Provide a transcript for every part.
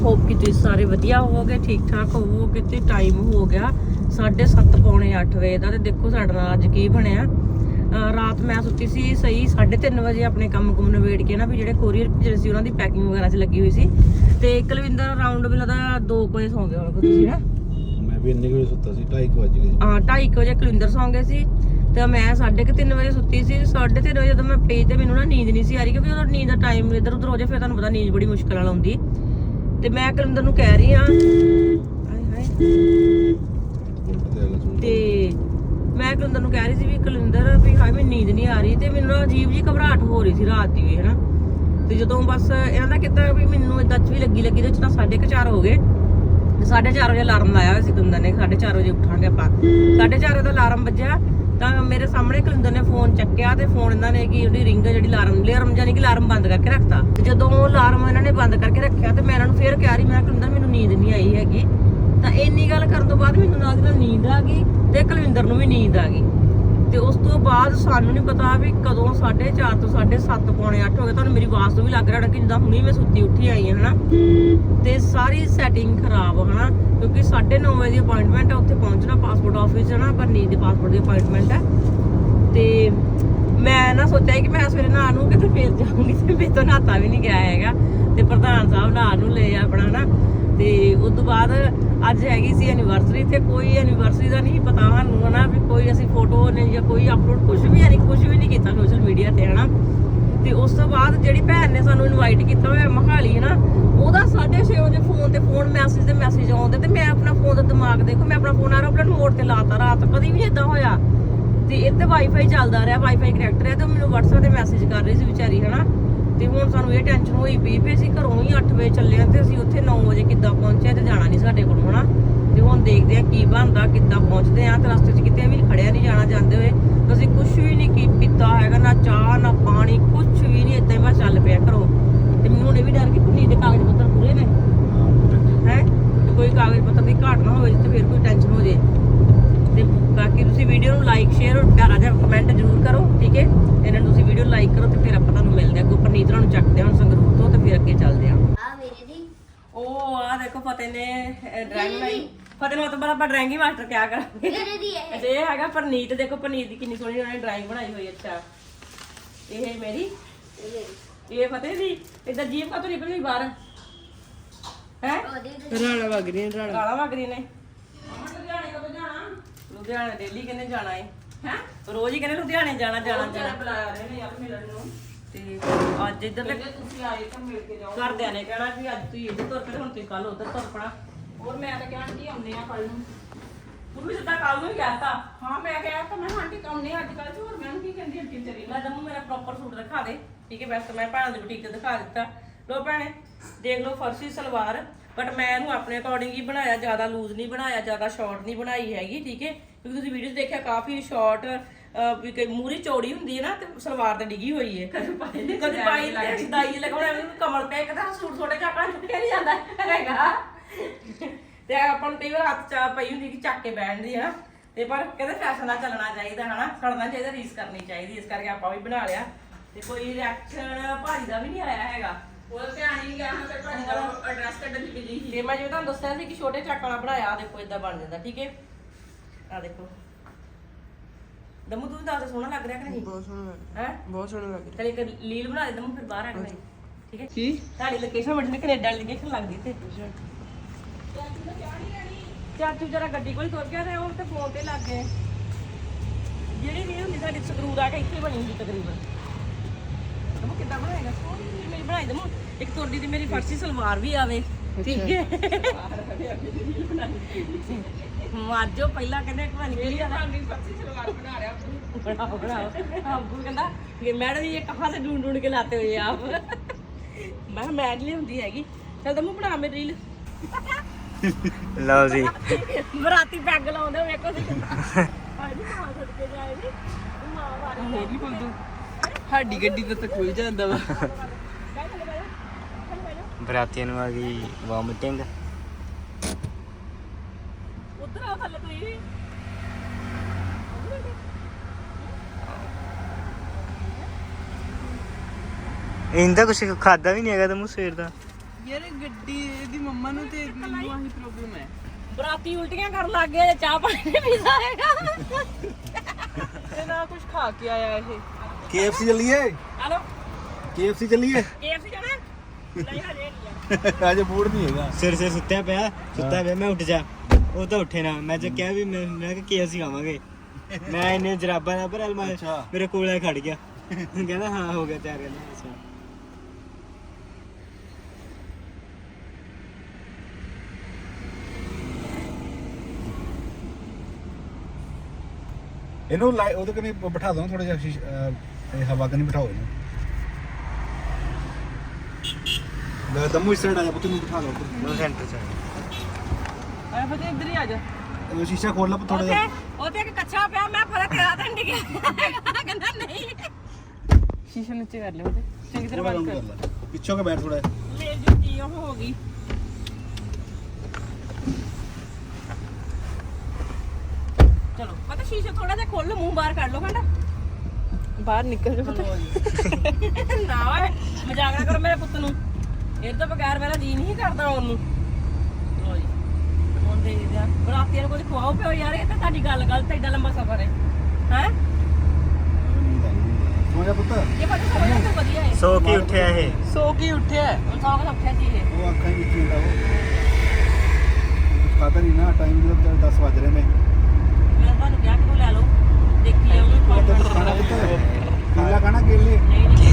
Hop ਕਿ ਤੁਸੀਂ ਸਾਰੇ ਵਧੀਆ ਹੋਵੋਗੇ ਠੀਕ ਠਾਕ ਹੋਵੋਗੇ ਤੇ ਟਾਈਮ ਹੋ ਗਿਆ 7:30 ਪੌਣੇ 8 ਵਜੇ ਦਾ ਤੇ ਦੇਖੋ ਸਾਡੇ ਨਾਲ ਅੱਜ ਕੀ ਬਣਿਆ। ਰਾਤ ਮੈਂ ਸੁੱਤੀ ਸੀ ਸਹੀ 3:30 ਵਜੇ ਆਪਣੇ ਕੰਮ ਕੁਮ ਨਵੇੜ ਕੇ ਨਾ ਵੀ ਜਿਹੜੇ ਕੋਰੀਅਰ ਭੇਜੇ ਸੀ ਉਹਨਾਂ ਦੀ ਪੈਕਿੰਗ ਵਗੈਰਾ 'ਚ ਲੱਗੀ ਹੋਈ ਸੀ। ਤੇ ਕੁਲਵਿੰਦਰ ਰਾਉਂਡ ਵੀ ਲੱਗਦਾ 2 ਵਜੇ ਸੌਂ ਗਿਆ ਹੋਣਾ ਤੁਸੀਂ ਨਾ। ਮੈਂ ਵੀ ਇੰਨੇ ਵਜੇ ਸੁੱਤਾ ਸੀ 2:30 ਵੱਜ ਹਾਂ 2:30 ਵਜੇ ਕੁਲਿੰਦਰ ਸੌਂ ਗਏ ਸੀ ਤੇ ਮੈਂ 3:30 ਵਜੇ ਸੁੱਤੀ ਸੀ। 3:30 ਵਜੇ ਜਦੋਂ ਮੈਂ ਪਈ ਤੇ ਮੈਨੂੰ ਨਾ ਨੀਂਦ ਨਹੀਂ ਸੀ ਆ ਰਹੀ ਕਿਉਂਕਿ ਉਦੋਂ ਨੀਂਦ ਦਾ ਟਾਈਮ ਇੱਧਰ ਉੱਧਰ ਹੋ ਜਾਏ ਫਿਰ ਤੁਹਾਨੂੰ ਪਤਾ ਨੀਂਦ ਬੜੀ ਮੁਸ਼ਕਲ ਨਾਲ ਆਉਂਦੀ। ਤੇ ਮੈਂ ਕੁਲਿੰਦਰ ਨੂੰ ਕਹਿ ਰਹੀ ਆ ਹਾਏ ਹਾਏ। ਉਲਟ ਤੇ ਤੇ ਮੈਂ ਕੁਲਿੰਦਰ ਨੂੰ ਕਹਿ ਰਹੀ ਸੀ ਵੀ ਕੁਲਿੰਦਰ ਵੀ ਹਾਏ ਮੈਨੂੰ ਨੀਂਦ ਨਹੀਂ ਆ ਰਹੀ ਤੇ ਮੈਨੂੰ ਨਾ ਅਜੀਬ ਜੀ ਘਬਰਾਹਟ ਹੋ ਰਹੀ ਸੀ ਰਾਤ ਦੀ ਵੀ ਹਨਾ। ਤੇ ਜਦੋਂ ਬਸ ਇਹਨਾਂ ਦਾ ਕਿਤਾ ਵੀ ਮੈਨੂੰ ਇਦਾਂ ਚ ਵੀ ਲੱਗੀ ਲੱਗੀ ਦੇ ਚ ਨਾ 4:30 ਹੋ ਗਏ। 4:30 ਵਜੇ ਅਲਾਰਮ ਲਾਇਆ ਹੋਇਆ ਸੀ ਕੁਲਿੰਦਰ ਨੇ 4:30 ਵਜੇ ਉੱਠਾਂਗੇ ਆਪਾਂ। 4:30 ਵਜੇ ਦਾ ਅਲਾਰਮ ਵੱਜਿਆ। ਤਾਂ ਮੇਰੇ ਸਾਹਮਣੇ ਕੁਲਿੰਦਰ ਨੇ ਫੋਨ ਚੱਕਿਆ ਤੇ ਫੋਨ ਇਹਨਾਂ ਨੇ ਕੀ ਉਹਦੀ ਰਿੰਗ ਜਿਹੜੀ ਅਲਾਰਮ ਅਲਾਰਮ ਜਾਨੀ ਕਿ ਅਲਾਰਮ ਬੰਦ ਕਰਕੇ ਰੱਖਤਾ। ਤੇ ਜਦੋਂ ਉਹ ਅਲਾਰਮ ਇਹਨਾਂ ਨੇ ਬੰਦ ਕਰਕੇ ਰੱਖਿਆ ਤੇ ਮੈਂ ਇਹਨਾਂ ਨੂੰ ਫੇਰ ਕਿਹਾ ਰਹੀ ਮੈਂ ਕਲਿੰਦਰ ਮੈਨੂੰ ਨੀਂਦ ਨਹੀਂ ਆਈ ਹੈਗੀ। ਤਾਂ ਇੰਨੀ ਗੱਲ ਕਰਨ ਤੋਂ ਬਾਅਦ ਮੈਨੂੰ ਨਾਲ ਦੀ ਨਾਲ ਨੀਂਦ ਆ ਗਈ ਤੇ ਕੁਲਵਿੰਦਰ ਨੂੰ ਵੀ ਨੀਂਦ ਆ ਗਈ। ਤੇ ਉਸ ਤੋਂ ਬਾਅਦ ਸਾਨੂੰ ਨਹੀਂ ਪਤਾ ਵੀ ਕਦੋਂ 4:30 ਤੋਂ 7:30 ਪੌਣੇ 8 ਹੋ ਗਏ। ਤੁਹਾਨੂੰ ਮੇਰੀ ਆਵਾਜ਼ ਤੋਂ ਵੀ ਲੱਗ ਰਿਹਾ ਹੋਣਾ ਕਿ ਜਿੱਦਾਂ ਹੁਣੀ ਮੈਂ ਸੁੱਤੀ ਉੱਠੀ ਆਈ ਹਾਂ, ਹਨਾ? ਤੇ ਸਾਰੀ ਸੈਟਿੰਗ ਖਰਾਬ, ਹਨਾ? ਕਿਉਂਕਿ 9:30 ਵਜੇ ਦੀ ਅਪਾਇੰਟਮੈਂਟ ਹੈ ਉੱਥੇ ਪਹੁੰਚਣਾ ਪਾਸਪੋਰਟ ਆਫਿਸ ਹਨਾ ਪਰ ਨੀਂਦ ਦੇ ਪਾਸਪੋਰਟ ਦੀ ਅਪਾਇੰਟਮੈਂਟ ਹੈ ਤੇ ਮੈਂ ਨਾ ਸੋਚਿਆ ਕਿ ਮੈਂ ਸਵੇਰੇ ਨਹਾ ਨੂੰ ਕਿਤੇ ਫੇਰ ਜਾਊਂਗੀ, ਤੇ ਮੇਰੇ ਤੋਂ ਨਹਾਤਾ ਵੀ ਨਹੀਂ ਗਿਆ ਹੈਗਾ। ਤੇ ਪ੍ਰਧਾਨ ਸਾਹਿਬ ਨਹਾ ਨੂੰ ਲੈ ਆਪਣਾ ਨਾ ਤੇ ਉਸ ਤੋਂ ਬਾਅਦ ਅੱਜ ਹੈਗੀ ਸੀ ਐਨੀਵਰਸਰੀ ਤੇ ਕੋਈ ਐਨੀਵਰਸਰੀ ਦਾ ਨਹੀਂ ਪਤਾ ਸਾਨੂੰ ਹਨਾ ਵੀ ਕੋਈ ਅਸੀਂ ਫੋਟੋ ਨੇ ਜਾਂ ਕੋਈ ਅਪਲੋਡ ਕੁਝ ਵੀ ਨਹੀਂ ਕੁਝ ਵੀ ਨਹੀਂ ਕੀਤਾ ਸੋਸ਼ਲ ਮੀਡੀਆ ਤੇ ਹਨਾ। ਤੇ ਉਸ ਤੋਂ ਬਾਅਦ ਜਿਹੜੀ ਭੈਣ ਨੇ ਸਾਨੂੰ ਇਨਵਾਈਟ ਕੀਤਾ ਹੋਇਆ ਮਹਾਲੀ ਹਨਾ, ਉਹਦਾ 6:30 ਵਜੇ ਫੋਨ ਤੇ ਫੋਨ ਮੈਸੇਜ ਤੇ ਮੈਸੇਜ ਆਉਂਦੇ ਤੇ ਮੈਂ ਆਪਣਾ ਫੋਨ ਦਾ ਦਿਮਾਗ ਦੇਖੋ, ਮੈਂ ਆਪਣਾ ਫੋਨ ਐਰੋਪਲੇਨ ਮੋਡ ਤੇ ਲਾਤਾ ਰਾਤ, ਕਦੀ ਵੀ ਇਦਾਂ ਹੋਇਆ। ਤੇ ਇੱਥੇ ਵਾਈਫਾਈ ਚੱਲਦਾ ਰਿਹਾ ਵਾਈਫਾਈ ਕਨੈਕਟ ਰਿਹਾ ਤੇ ਮੈਨੂੰ WhatsApp ਤੇ ਮੈਸੇਜ ਕਰ ਰਹੀ ਸੀ ਵਿਚਾਰੀ ਹਨਾ। ਤੇ ਹੁਣ ਸਾਨੂੰ ਇਹ ਟੈਨਸ਼ਨ ਹੋਈ ਪਈ ਵੀ ਅਸੀਂ ਘਰੋਂ ਹੀ 8 ਵਜੇ ਚੱਲੇ ਆ ਤੇ ਅਸੀਂ ਉੱਥੇ 9 ਵਜੇ ਕਿੱਦਾਂ ਪਹੁੰਚੇ ਤੇ ਜਾਣਾ ਨਹੀਂ ਸਾਡੇ ਕੋਲ, ਹਨਾ? ਤੇ ਹੁਣ ਦੇਖਦੇ ਆ ਕੀ ਬਣਦਾ, ਕਿੱਦਾਂ ਪਹੁੰਚਦੇ ਆ ਤੇ ਰਸਤੇ 'ਚ ਕਿਤੇ ਵੀ ਖੜਿਆ ਨਹੀਂ ਜਾਣਾ, ਜਾਂਦੇ ਹੋਏ ਅਸੀਂ ਕੁਝ ਵੀ ਨਹੀਂ ਕੀ ਪੀਤਾ ਹੈਗਾ, ਨਾ ਚਾਹ, ਨਾ ਪਾਣੀ ਕੁਝ ਵੀ ਨਹੀਂ ਇਦਾਂ ਹੀ ਬਸ ਚੱਲ ਪਿਆ ਘਰੋਂ। ਤੇ ਮੈਨੂੰ ਹੁਣ ਇਹ ਵੀ ਡਰ ਕਿ ਕੁੜੀ ਦੇ ਕਾਗਜ਼ ਪੱਤਰ ਪੂਰੇ ਨੇ। ਹੈ? ਕੋਈ ਕਾਗਜ਼ ਪੱਤਰ ਦੀ ਘਾਟ ਨਾ ਹੋਵੇ ਤੇ ਫਿਰ ਕੋਈ ਟੈਨਸ਼ਨ ਹੋ ਜੇ। ਤੇ ਬਾਕੀ ਤੁਸੀਂ ਵੀਡੀਓ ਨੂੰ ਲਾਈਕ ਸ਼ੇਅਰ ਔਰ ਪਿਆਰਾ ਜਿਹਾ ਕਮੈਂਟ ਜ਼ਰੂਰ ਕਰੋ, ਠੀਕ ਹੈ? ਇਹਨਾਂ ਨੂੰ ਤੁਸੀਂ ਵੀਡੀਓ ਲਾਈਕ ਕਰੋ ਤੇ ਫਿਰ ਆਪਾਂ ਤੁਹਾਨੂੰ ਮਿਲਦੇ ਆ ਕੋਈ ਪਰਨੀਤਰਾ ਨੂੰ ਚੱਕਦੇ ਹਾਂ ਸੰਗਰੂਰ ਤੋਂ ਤੇ ਫਿਰ ਅੱਗੇ ਚੱਲਦੇ ਆ। ਆ ਮੇਰੇ ਦੀ। ਉਹ ਆ ਦੇਖੋ ਫਤਿਹ ਨੇ ਡਰਾਇੰਗ ਬਣਾਈ ਫਤਿਹ ਨੂੰ ਤਾਂ ਬੜਾ ਆਪਾਂ ਡਰਾਇੰਗ ਹੀ ਮਾਸਟਰ ਕਿਆ ਕਰਾਂਗੇ? ਮੇਰੇ ਦੀ ਹੈ ਅੱਛਾ ਇਹ ਹੈਗਾ ਪਰਨੀਤ ਦੇਖੋ ਪਰਨੀਤ ਦੀ ਕਿੰਨੀ ਸੋਹਣੀ ਉਹਨੇ ਡਰਾਇੰਗ ਬਣਾਈ ਹੋਈ ਅੱਛਾ। ਇਹ ਮੇਰੀ? ਇਹ ਮੇਰੀ। ਇਹ ਫਤਿਹ ਦੀ? ਇਦਾਂ ਜੀਬ ਕਾ ਤੋਂ ਨਿਕਲ ਗਈ ਬਾਹਰ। ਹੈ? ਉਹਦੀ ਰਾਣਾ ਵਗਰੀ ਨੇ। ਲੁਧਿਆਣੇ ਕਦੋਂ ਜਾਣਾ? ਲੁਧਿਆਣੇ ਡੇਲੀ ਕਹਿੰਦੇ ਜਾਣਾ ਹੈ ਹੈ? ਰੋਜ਼ ਹੀ ਕਹਿੰਦੇ ਲੁਧਿਆਣੇ ਜਾਣਾ ਜਾਣਾ ਜਾਣਾ। ਬੁਲਾਇਆ ਰਹੇ ਨੇ ਯਾਰ ਮਿਲਣ ਨੂੰ। ਤੇ ਅੱਜ ਇੱਧਰ ਤੇ ਤੁਸੀਂ ਆਏ ਤਾਂ ਮਿਲ ਕੇ ਜਾਓ। ਘਰਦਿਆਂ ਨੇ ਕਹਿਣਾ ਵੀ ਅੱਜ ਤੁਸੀਂ ਇੱਧਰ ਤੁਰ ਪਏ ਹੁਣ ਤੁਸੀਂ ਕੱਲ ਉੱਧਰ ਤੁਰ ਪਣਾ। ਹੋਰ ਮੈਂ ਤਾਂ ਕਹਿਣ ਕੀ ਆਉਂਦੇ ਆ ਕੱਲ ਨੂੰ। ਵੀ ਸਿੱਧਾ ਕੱਲ ਨੂੰ ਹੀ ਕਹਿਤਾ। ਹਾਂ ਮੈਂ ਕਿਹਾ ਤਾਂ ਮੈਂ ਆਂਟੀ ਕੰਨੇ ਅੱਜ ਕੱਲ ਹੋਰ ਮੈਂ ਕੀ ਕਹਿੰਦੀ ਅੱਗੇ ਚਲੀ ਮੈਂ ਦਮੂ ਮੇਰਾ ਪ੍ਰੋਪਰ ਸੂਟ ਦਿਖਾ ਦੇ। ਠੀਕ ਹੈ ਵੈਸੇ ਮੈਂ ਭੈਣਾਂ ਦੀ ਬੁਟੀਕ ਤੇ ਦਿਖਾ ਦਿੱਤਾ। ਲੋ ਭੈਣੇ ਦੇਖ ਲਓ ਫਰਸੀ ਸਲਵਾਰ। ਬਟ ਮੈਂ ਇਹਨੂੰ ਆਪਣੇ ਅਕੋਰਡਿੰਗ ਹੀ ਬਣਾਇਆ ਜ਼ਿਆਦਾ ਲੂਜ਼ ਨਹੀਂ ਬਣਾਇਆ ਜ਼ਿਆਦਾ ਸ਼ਾਰਟ ਨਹੀਂ ਬਣਾਈ ਹੈਗੀ ਠੀਕ ਹੈ? ਕਿਉਂਕਿ ਤੁਸੀਂ ਵੀਡੀਓ ਦੇਖਿਆ ਕਾਫੀ ਸ਼ਾਰਟ ਵੀ ਕਿ ਮੂਰੀ ਚੌੜੀ ਹੁੰਦੀ ਹੈ ਨਾ ਤੇ ਸਲਵਾਰ ਤੇ ਡਿੱਗੀ ਹੋਈ ਹੈ। ਕਦੇ ਪਾਈ ਨਹੀਂ ਕਦੇ ਪਾਈ ਨਹੀਂ ਸਦਾਈ ਲਗਾਉਣਾ ਮੈਨੂੰ ਕਮਰ ਤੇ ਤਾਂ ਸੂਟ ਥੋੜੇ ਚਾਕਾਂ ਚੁੱਕਿਆ ਨਹੀਂ ਜਾਂਦਾ ਹੈਗਾ। ਤੇ ਆਪਾਂ ਨੂੰ ਕਈ ਵਾਰ ਹੱਥ ਚਾ ਪਈ ਹੁੰਦੀ ਕਿ ਚੱਕ ਕੇ ਬੈਠਦੀ ਨਾ ਤੇ ਪਰ ਕਹਿੰਦੇ ਫੈਸ਼ਨ ਨਾਲ ਚੱਲਣਾ ਚਾਹੀਦਾ ਹਨਾ? ਖੜਨਾ ਚਾਹੀਦਾ ਰੀਸ ਕਰਨੀ ਚਾਹੀਦੀ। ਇਸ ਕਰਕੇ ਆਪਾਂ ਵੀ ਬਣਾ ਲਿਆ। ਤੇ ਕੋਈ ਰਿਐਕਸ਼ਨ ਭਾਜੀ ਦਾ ਵੀ ਨਹੀਂ ਆਇਆ ਹੈਗਾ। ਉਹ ਧਿਆਨ ਹੀ ਗਿਆ ਹਾਂ ਤੇ ਭਾਜੀ ਦਾ ਐਡਰੈਸ ਕੱਢਣ ਦੀ ਬਿਜ਼ੀ ਤੇ ਮੈਂ ਜਿਵੇਂ ਤੁਹਾਨੂੰ ਦੱਸਿਆ ਸੀ ਕਿ ਛੋਟੇ ਚੱਕ ਵਾਲਾ ਬਣਾਇਆ ਆ ਦੇਖੋ ਇਦਾਂ ਬਣ ਜਾਂਦਾ ਠੀਕ ਹੈ? ਆ ਦੇਖੋ। ਦਮੂ ਤੂੰ ਵੀ ਦੱਸ ਸੋਹਣਾ ਲੱਗ ਰਿਹਾ ਕਿ ਨਹੀਂ? ਬਹੁਤ ਸੋਹਣਾ ਲੱਗ ਹੈ? ਬਹੁਤ ਸੋਹਣਾ ਲੱਗ ਰਿਹਾ। ਚਲ ਇੱਕ ਲੀਲ ਬਣਾ ਦੇ ਦਮੂ ਫਿਰ ਬਾਹਰ ਆ ਕੇ ਠੀਕ ਹੈ? ਕੀ? ਤੁਹਾਡੀ ਲੋਕੇਸ਼ਨ ਬੜੀ ਕੈਨੇਡਾ ਵਾਲੀ ਲੋਕੇਸ਼ਨ ਲੱਗਦੀ ਤੇ ਚਾਚੂ ਜਰਾ ਗੱਡੀ ਕੋਲ ਤੁਰ ਗਿਆ ਤੇ ਉਹ ਤੇ ਫੋਨ ਤੇ ਲੱਗ ਗਏ। ਜਿਹੜੀ ਵੀ ਹੁੰਦੀ ਸਾਡੀ ਸਕਰੂ ਦਾ ਕੇ ਇੱਥੇ ਬਣੀ ਹੁੰਦੀ ਤਕਰੀਬਨ। ਦਮੂ ਕਿੱਦਾਂ ਬਣਾਏਗਾ? ਸੋਹਣੀ ਮੇਰੀ ਬਣਾਈ ਦਮੂ। ਇੱਕ ਤੁਹਾਡੀ ਦੀ ਮੇਰੀ ਫਰਸੀ ਸਲਵਾਰ ਵੀ ਆਵੇ। ਠੀਕ ਹੈ? ਮਾਜੋ ਪਹਿਲਾਂ ਕਹਿੰਦੇ ਇੱਕ ਵਾਰੀ ਕਿਹੜੀ ਆਦਾ ਸੱਚੀ ਸਲਵਾਰ ਬਣਾ ਰਿਹਾ। ਬਣਾਓ ਬਣਾਓ ਆਪੂ ਕਹਿੰਦਾ ਕਿ ਮੈਡਮ ਜੀ ਇਹ ਕਹਾਂ ਸੇ ਢੂੰਡ ਢੂੰਡ ਕੇ ਲਾਤੇ ਹੋਏ ਆਪ। ਮੈਂ ਕਿਹਾ ਮੈਂ ਨਹੀਂ ਹੁੰਦੀ ਹੈਗੀ। ਚਲ ਦਮੂ ਬਣਾ ਮੇਰੀ ਰੀਲ। ਲਓ ਜੀ। ਬਰਾਤੀ ਪੈਗ ਲਾਉਂਦੇ ਹੋ ਵੇਖੋ ਤੁਸੀਂ। ਆਈ ਨਹੀਂ ਮਾਂ ਸਦਕੇ ਜਾਏ ਨੀ ਮਾਂ ਵਾਰੀ ਹੋਰ ਨਹੀਂ ਬੋਲਦਾ? ਸਾਡੀ ਗੱਡੀ ਤੇ ਤਾਂ ਖੁੱਲ ਜਾਂਦਾ ਵਾ। ਬਰਾਤੀਆਂ ਨੂੰ ਆ ਗਈ ਵੋਮਿਟਿੰਗ ਉਧਰ ਆ ਥੱਲੇ ਤੁਸੀਂ ਇਹਦਾ ਕੁਛ ਖਾਦਾ ਵੀ ਨਹੀਂ ਹੈਗਾ ਤੈਨੂੰ ਸਵੇਰ ਦਾ। ਯਾਰ ਗੱਡੀ ਦੀ ਮੰਮਾ ਨੂੰ ਤੇ ਮੈਨੂੰ ਆਹੀ ਪ੍ਰੋਬਲਮ ਹੈ। ਬਰਾਤੀ ਉਲਟੀਆਂ ਕਰਨ ਲੱਗ ਗਏ ਤੇ ਚਾਹ ਪਾਣੀ ਨਹੀਂ ਪੀਦਾ ਹੈਗਾ। ਤੇ ਨਾ ਕੁਝ ਖਾ ਕੇ ਆਇਆ ਇਹ। KFC ਚੱਲੀਏ? ਹਲੋ? KFC ਚੱਲੀਏ? KFC ਜਾਣਾ? ਨਹੀਂ ਹਜੇ ਨਹੀਂ ਅੱਜ ਮੂਡ ਨਹੀਂ ਹੈਗਾ। ਸਿਰ ਸਿਰ ਸੁੱਤਿਆ ਪਿਆ ਸੁੱਤਾ ਪਿਆ ਮੈਂ ਉੱਠ ਜਾ। ਉਹ ਤਾਂ ਉੱਠੇ ਨਾ। ਮੈਂ ਜੇ ਕਿਹਾ ਵੀ ਮੈਂ ਮੈਂ ਕਿ ਕੇਐਫਸੀ ਖਾਵਾਂਗੇ ਮੈਂ ਇੰਨੇ ਜਰਾਬਾਂ ਦਾ ਭਰਲ ਮੈਂ ਅੱਛਾ। ਮੇਰੇ ਕੋਲ ਆ ਖੜ ਗਿਆ। ਕਹਿੰਦਾ ਹਾਂ ਹੋ ਗਿਆ ਤਿਆਰ ਕਹਿੰਦਾ ਅੱਛਾ। ਇਹਨੂੰ ਲਾਈ- ਉਹਦੇ ਕਨੀ ਬਿਠਾ ਦੋ ਥੋੜਾ ਜਿਹਾ ਸ਼ੀਸ਼- ਅਹ, ਇਹ ਹਵਾ ਕਨੀ ਬਿਠਾਓ ਇਹਨੂੰ। ਲੈ ਦਮੂ ਇਸ ਸਾਈਡ ਆ ਜਾ ਪੁੱਤ ਨੂੰ ਬਿਠਾ ਲਓ ਉਹ ਸੈਂਟਰ ਚ ਆਇਆ ਫਤੇ ਇੱਧਰ ਹੀ ਆ ਜਾ। ਇਹ ਸ਼ੀਸ਼ਾ ਖੋਲ ਲਾ ਥੋੜਾ ਜਿਹਾ। ਉਹਦੇ ਇੱਕ ਕੱਚਾ ਪਿਆ ਮੈਂ ਫ਼ਰਕ ਕਰਾ ਦੇਣ ਡਿਆ ਕਹਿੰਦਾ ਨਹੀਂ। ਸ਼ੀਸ਼ੇ ਨੀਚੇ ਕਰ ਲਿਓ ਤੇ ਚੰਗੀ ਤਰ੍ਹਾਂ ਥੋੜਾ ਬੰਦ ਕੰਮ ਕਰ ਕਰ। ਲੈ। ਪਿੱਛੋਂ ਕੇ ਬੈਠ ਥੋੜਾ ਮੇਰੀ ਜੁੱਤੀ ਉਹ ਹੋ ਗਈ। ਚਲੋ ਪਤਾ ਸ਼ੀਸ਼ਾ ਥੋੜਾ ਜਿਹਾ ਖੋਲ ਲਓ ਮੂੰਹ ਬਾਹਰ ਕੱਢ ਲਓ ਕਹਿੰਦਾ। ਬਾਹਰ ਨਿਕਲ ਜਾ। ਨਾ ਓਏ ਮਜ਼ਾਕ ਨਾ ਕਰੋ ਮੇਰੇ ਪੁੱਤ ਨੂੰ। ਇਹ ਤੋਂ ਬਗੈਰ ਮੇਰਾ ਜੀ ਨਹੀਂ ਕਰਦਾ ਆਉਣ ਨੂੰ। ਲੋ ਜੀ ਹੁਣ ਦੇ ਦਿਆ ਬਰਾਤੀਆਂ ਨੂੰ ਕੁਝ ਖਵਾਓ ਪਿਓ ਯਾਰ ਇਹ ਤਾਂ ਤੁਹਾਡੀ ਗੱਲ ਗਲਤ ਹੈ ਏਡਾ ਲੰਬਾ ਸਫ਼ਰ ਹੈ। ਹੈ? ਸੋ ਜਾ ਪੁੱਤ। ਇਹ ਪਤਾ ਸਭ ਤੋਂ ਵਧੀਆ ਹੈ। ਸੋ ਕੀ ਉੱਠਿਆ ਇਹ? ਸੋ ਕੀ ਉੱਠਿਆ? ਹੁਣ ਸੌਂ ਕੇ ਤਾਂ ਉੱਠਿਆ ਸੀ ਇਹ। ਉਹ ਅੱਖਾਂ ਹੀ ਵਿੱਚ ਹੁੰਦਾ ਉਹ ਖਾਤਾ ਨਹੀਂ ਨਾ ਟਾਈਮ ਦਾ 10 ਵਜ ਰਹੇ ਨੇ। ਮੈਂ ਤੁਹਾਨੂੰ ਕਿਹਾ ਕਿ ਤੂੰ ਲੈ ਲਓ। ਦੇਖੀ ਤੇ ਖਾਣਾ ਪੁੱਤ ਕੇਲਾ ਖਾਣਾ ਕੇਲੇ? ਨਹੀਂ ਨਹੀਂ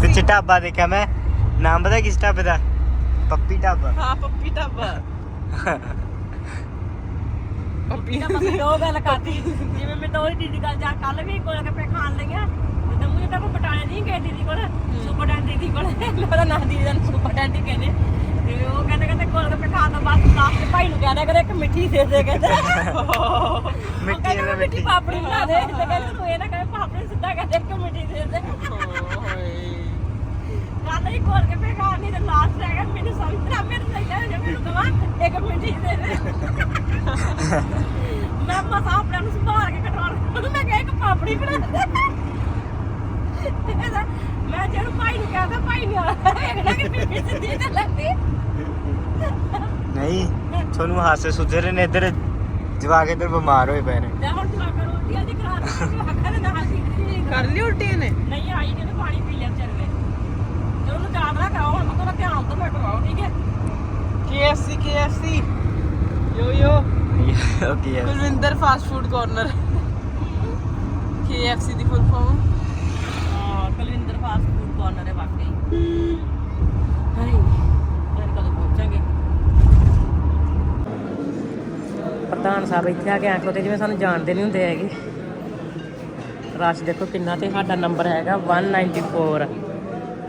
ਪਿੱਛੇ ਢਾਬਾ ਦੇਖਿਆ ਮੈਂ। ਨਾਮ ਪਤਾ ਕਿਸ ਢਾਬੇ ਦਾ? ਪੱਪੀ ਢਾਬਾ। ਹਾਂ ਪੱਪੀ ਢਾਬਾ। ਪੱਪੀ ਤਾਂ ਮੈਂ ਦੋ ਗੱਲ ਕਰਦੀ ਜਿਵੇਂ ਮੈਂ ਦੋ ਦੀਦੀ ਗੱਲ ਜਾ ਕੱਲ ਵੀ ਕੋਲ ਕੇ ਖਾਣ ਲਈਆਂ ਤੇ ਮੁਝੇ ਤਾਂ ਕੋਈ ਬਟਾਲੇ ਨਹੀਂ ਗਏ ਦੀਦੀ ਕੋਲ ਸੁਪਰ ਡੈਂਟ ਦੀਦੀ ਕੋਲ। ਮੇਰਾ ਨਾਂ ਦੀਦੀ ਦਾ ਸੁਪਰ ਡੈਂਟ ਹੀ ਕਹਿੰਦੇ। ਤੇ ਉਹ ਕਹਿੰਦੇ ਕਹਿੰਦੇ ਕੋਲ ਕੇ ਖਾਣ ਤੋਂ ਬਾਅਦ ਲਾਸਟ ਭਾਈ ਨੂੰ ਕਹਿੰਦਾ ਕਹਿੰਦੇ ਇੱਕ ਮਿੱਠੀ ਦੇ ਦੇ ਕਹਿੰਦੇ। ਮਿੱਠੀ ਵਾਲਾ ਮਿੱਠੀ ਮਿੱਠੀ। ਪਾਪੜੀ ਬਣਾ ਦੇ। ਤੇ ਕਹਿੰਦੇ ਤੂੰ ਇਹ ਨਾ ਕਹੇ ਪਾਪੜੀ ਸਿੱਧਾ ਕਹਿੰਦੇ ਇੱਕ ਮਿੱਠੀ ਦੇ ਦੇ। ਕੱਲ ਹੀ ਕੋਲ ਕੇ ਫੇ ਖਾਣ ਨਹੀਂ ਤੇ ਲਾਸਟ ਹੈਗਾ ਮੈਨੂੰ ਸਮਝ ਨਾ ਮੇਰੇ ਤੇ ਕਹਿੰਦੇ ਮੈਨੂੰ ਦਵਾ ਇੱਕ ਮਿੱਠੀ ਦੇ ਦੇ। ਮੈਂ ਮਸਾ ਆਪਣੇ ਨੂੰ ਸੰਭਾਲ ਕੇ ਕਟਵਾਉਣ ਮੈਂ ਕਿਹਾ ਇੱਕ ਪਾਪੜੀ ਬਣਾ ਮੈਂ ਜਦੋਂ ਭਾਈ ਨੂੰ ਕਹਿੰਦਾ ਭਾਈ ਨਹੀਂ ਆਇਆ ਵੇਖਣਾ ਕਿ ਬੀਬੀ ਸਿੱਧੀ ਤੇ ਲੱਗਦੀ। ਨਹੀਂ ਤੁਹਾਨੂੰ ਹਾਸੇ ਸੁਝਰੇ ਨੇ ਇੱਧਰ ਜਵਾ ਕੇ ਇੱਧਰ ਬਿਮਾਰ ਹੋਏ ਪਏ ਨੇ। ਤੇ ਹੁਣ ਤੂੰ ਆਖਰ ਰੋਟੀਆਂ ਦੀ ਕਰਾ ਦੇ ਆਖਰ ਨਾ ਹਾਸੀ ਕਰ ਲਈ ਉਲਟੀ ਨੇ? ਨਹੀਂ ਆਈ ਜਿਹਨੇ ਪਾਣੀ ਨੇ ਯਾਦ ਨਾ ਕਰਾਓ ਹੁਣ ਮੈਂ ਧਿਆਨ ਤੋਂ ਮੈਂ ਕਰਵਾਓ ਠੀਕ ਹੈ? KFC KFC yo yo okay ਯਾਰ Kulwinder fast food corner KFC ਦੀ ਫੁੱਲ ਫਾਰਮ ਹਾਂ ਕੁਲਵਿੰਦਰ ਫਾਸਟ ਫੂਡ ਕਾਰਨਰ ਹੈ ਵਾਕਈ। ਹਾਏ ਫਿਰ ਕਦੋਂ ਪਹੁੰਚਾਂਗੇ? ਪ੍ਰਧਾਨ ਸਾਹਿਬ ਇੱਥੇ ਆ ਕੇ ਆਂਖੋ ਤੇ ਜਿਵੇਂ ਸਾਨੂੰ ਜਾਣਦੇ ਨਹੀਂ ਹੁੰਦੇ ਹੈਗੇ। ਰਸ਼ ਦੇਖੋ ਕਿੰਨਾ ਤੇ ਸਾਡਾ ਨੰਬਰ ਹੈਗਾ 194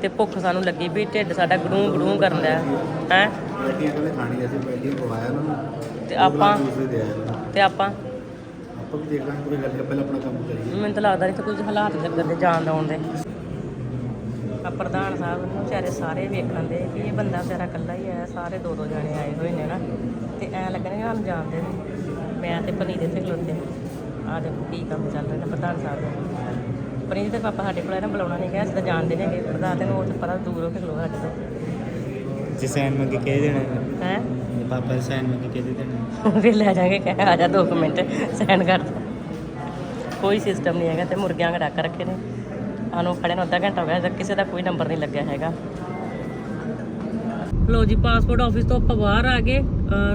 ਤੇ ਭੁੱਖ ਸਾਨੂੰ ਲੱਗੀ ਵੀ ਢਿੱਡ ਸਾਡਾ ਗੜੂੰ ਗੜੂੰ ਕਰਨ ਦਾ ਹੈ? ਬੈਠੀਆਂ ਪਹਿਲੇ ਖਾਣੀ ਅਸੀਂ ਬੈਠੀਆਂ ਖਵਾਇਆ ਉਹਨਾਂ ਨੂੰ। ਤੇ ਆਪਾਂ। ਤੇ ਆਪਾਂ ਆਪਾਂ ਵੀ ਦੇਖ ਲਾਂਗੇ ਕੋਈ ਗੱਲ ਨਹੀਂ ਪਹਿਲਾਂ ਆਪਣਾ ਕੰਮ ਕਰੀਏ। ਮੈਨੂੰ ਤਾਂ ਲੱਗਦਾ ਤੇ ਕੁਝ ਹਾਲਾਤ ਲੱਗਣ ਦੇ ਜਾਣ ਦਾ। ਆਉਂਦੇ ਆ ਪ੍ਰਧਾਨ ਸਾਹਿਬ ਨੂੰ ਵਿਚਾਰੇ ਸਾਰੇ ਵੇਖਣ ਦੇ ਕਿ ਇਹ ਬੰਦਾ ਵਿਚਾਰਾ ਇਕੱਲਾ ਹੀ ਆਇਆ ਸਾਰੇ ਦੋ ਦੋ ਜਣੇ ਆਏ ਹੋਏ ਨੇ ਨਾ। ਤੇ ਐ ਲੱਗਣਗੇ ਸਾਨੂੰ ਜਾਣਦੇ ਨੇ ਮੈਂ ਤੇ ਪਨੀਰ ਇੱਥੇ ਖਲੋਤੇ। ਆ ਦੇਖੋ ਕੀ ਕੰਮ ਚੱਲ ਰਿਹਾ ਪ੍ਰਧਾਨ ਸਾਹਿਬ ਦਾ। ਪਨੀਰ ਤੇ ਪਾਪਾ ਸਾਡੇ ਕੋਲ ਇਹਨਾਂ ਬੁਲਾਉਣਾ ਨਹੀਂ ਗਿਆ ਅਸੀਂ ਤਾਂ ਜਾਣਦੇ ਨੇ ਹੈਗੇ। ਪ੍ਰਧਾਨ ਤੇ ਉਹ ਤਾਂ ਪਤਾ ਦੂਰ ਹੋ ਕੇ ਖਲੋ ਸਾਡੇ ਤੋਂ ਜੇ ਸਾਈਨ ਮੰਗੇ ਕਹਿ ਦੇਣਾ। ਹੈ? ਪਾਪਾ ਦੇ ਸਾਈਨ ਮੰਗੇ ਕਹਿ ਦੇ ਦੇਣਾ। ਫਿਰ ਲੈ ਜਾਗੇ ਕਹਿ ਆ ਜਾ ਦੋ ਕੁ ਮਿੰਟ ਸੈਂਡ ਕਰ ਕੋਈ ਸਿਸਟਮ ਨਹੀਂ ਹੈਗਾ ਤੇ ਮੁਰਗਿਆਂ ਦਾ ਡੱਕ ਰੱਖੇ ਨੇ। ਆਨੂੰ ਖੜੇ ਨੂੰ ਅੱਧਾ ਘੰਟਾ ਹੋ ਗਿਆ ਕਿਸੇ ਦਾ ਕੋਈ ਨੰਬਰ ਨਹੀਂ ਲੱਗਿਆ ਹੈਗਾ। ਲੋ ਜੀ ਪਾਸਪੋਰਟ ਆਫਿਸ ਤੋਂ ਆਪਾਂ ਬਾਹਰ ਆ ਗਏ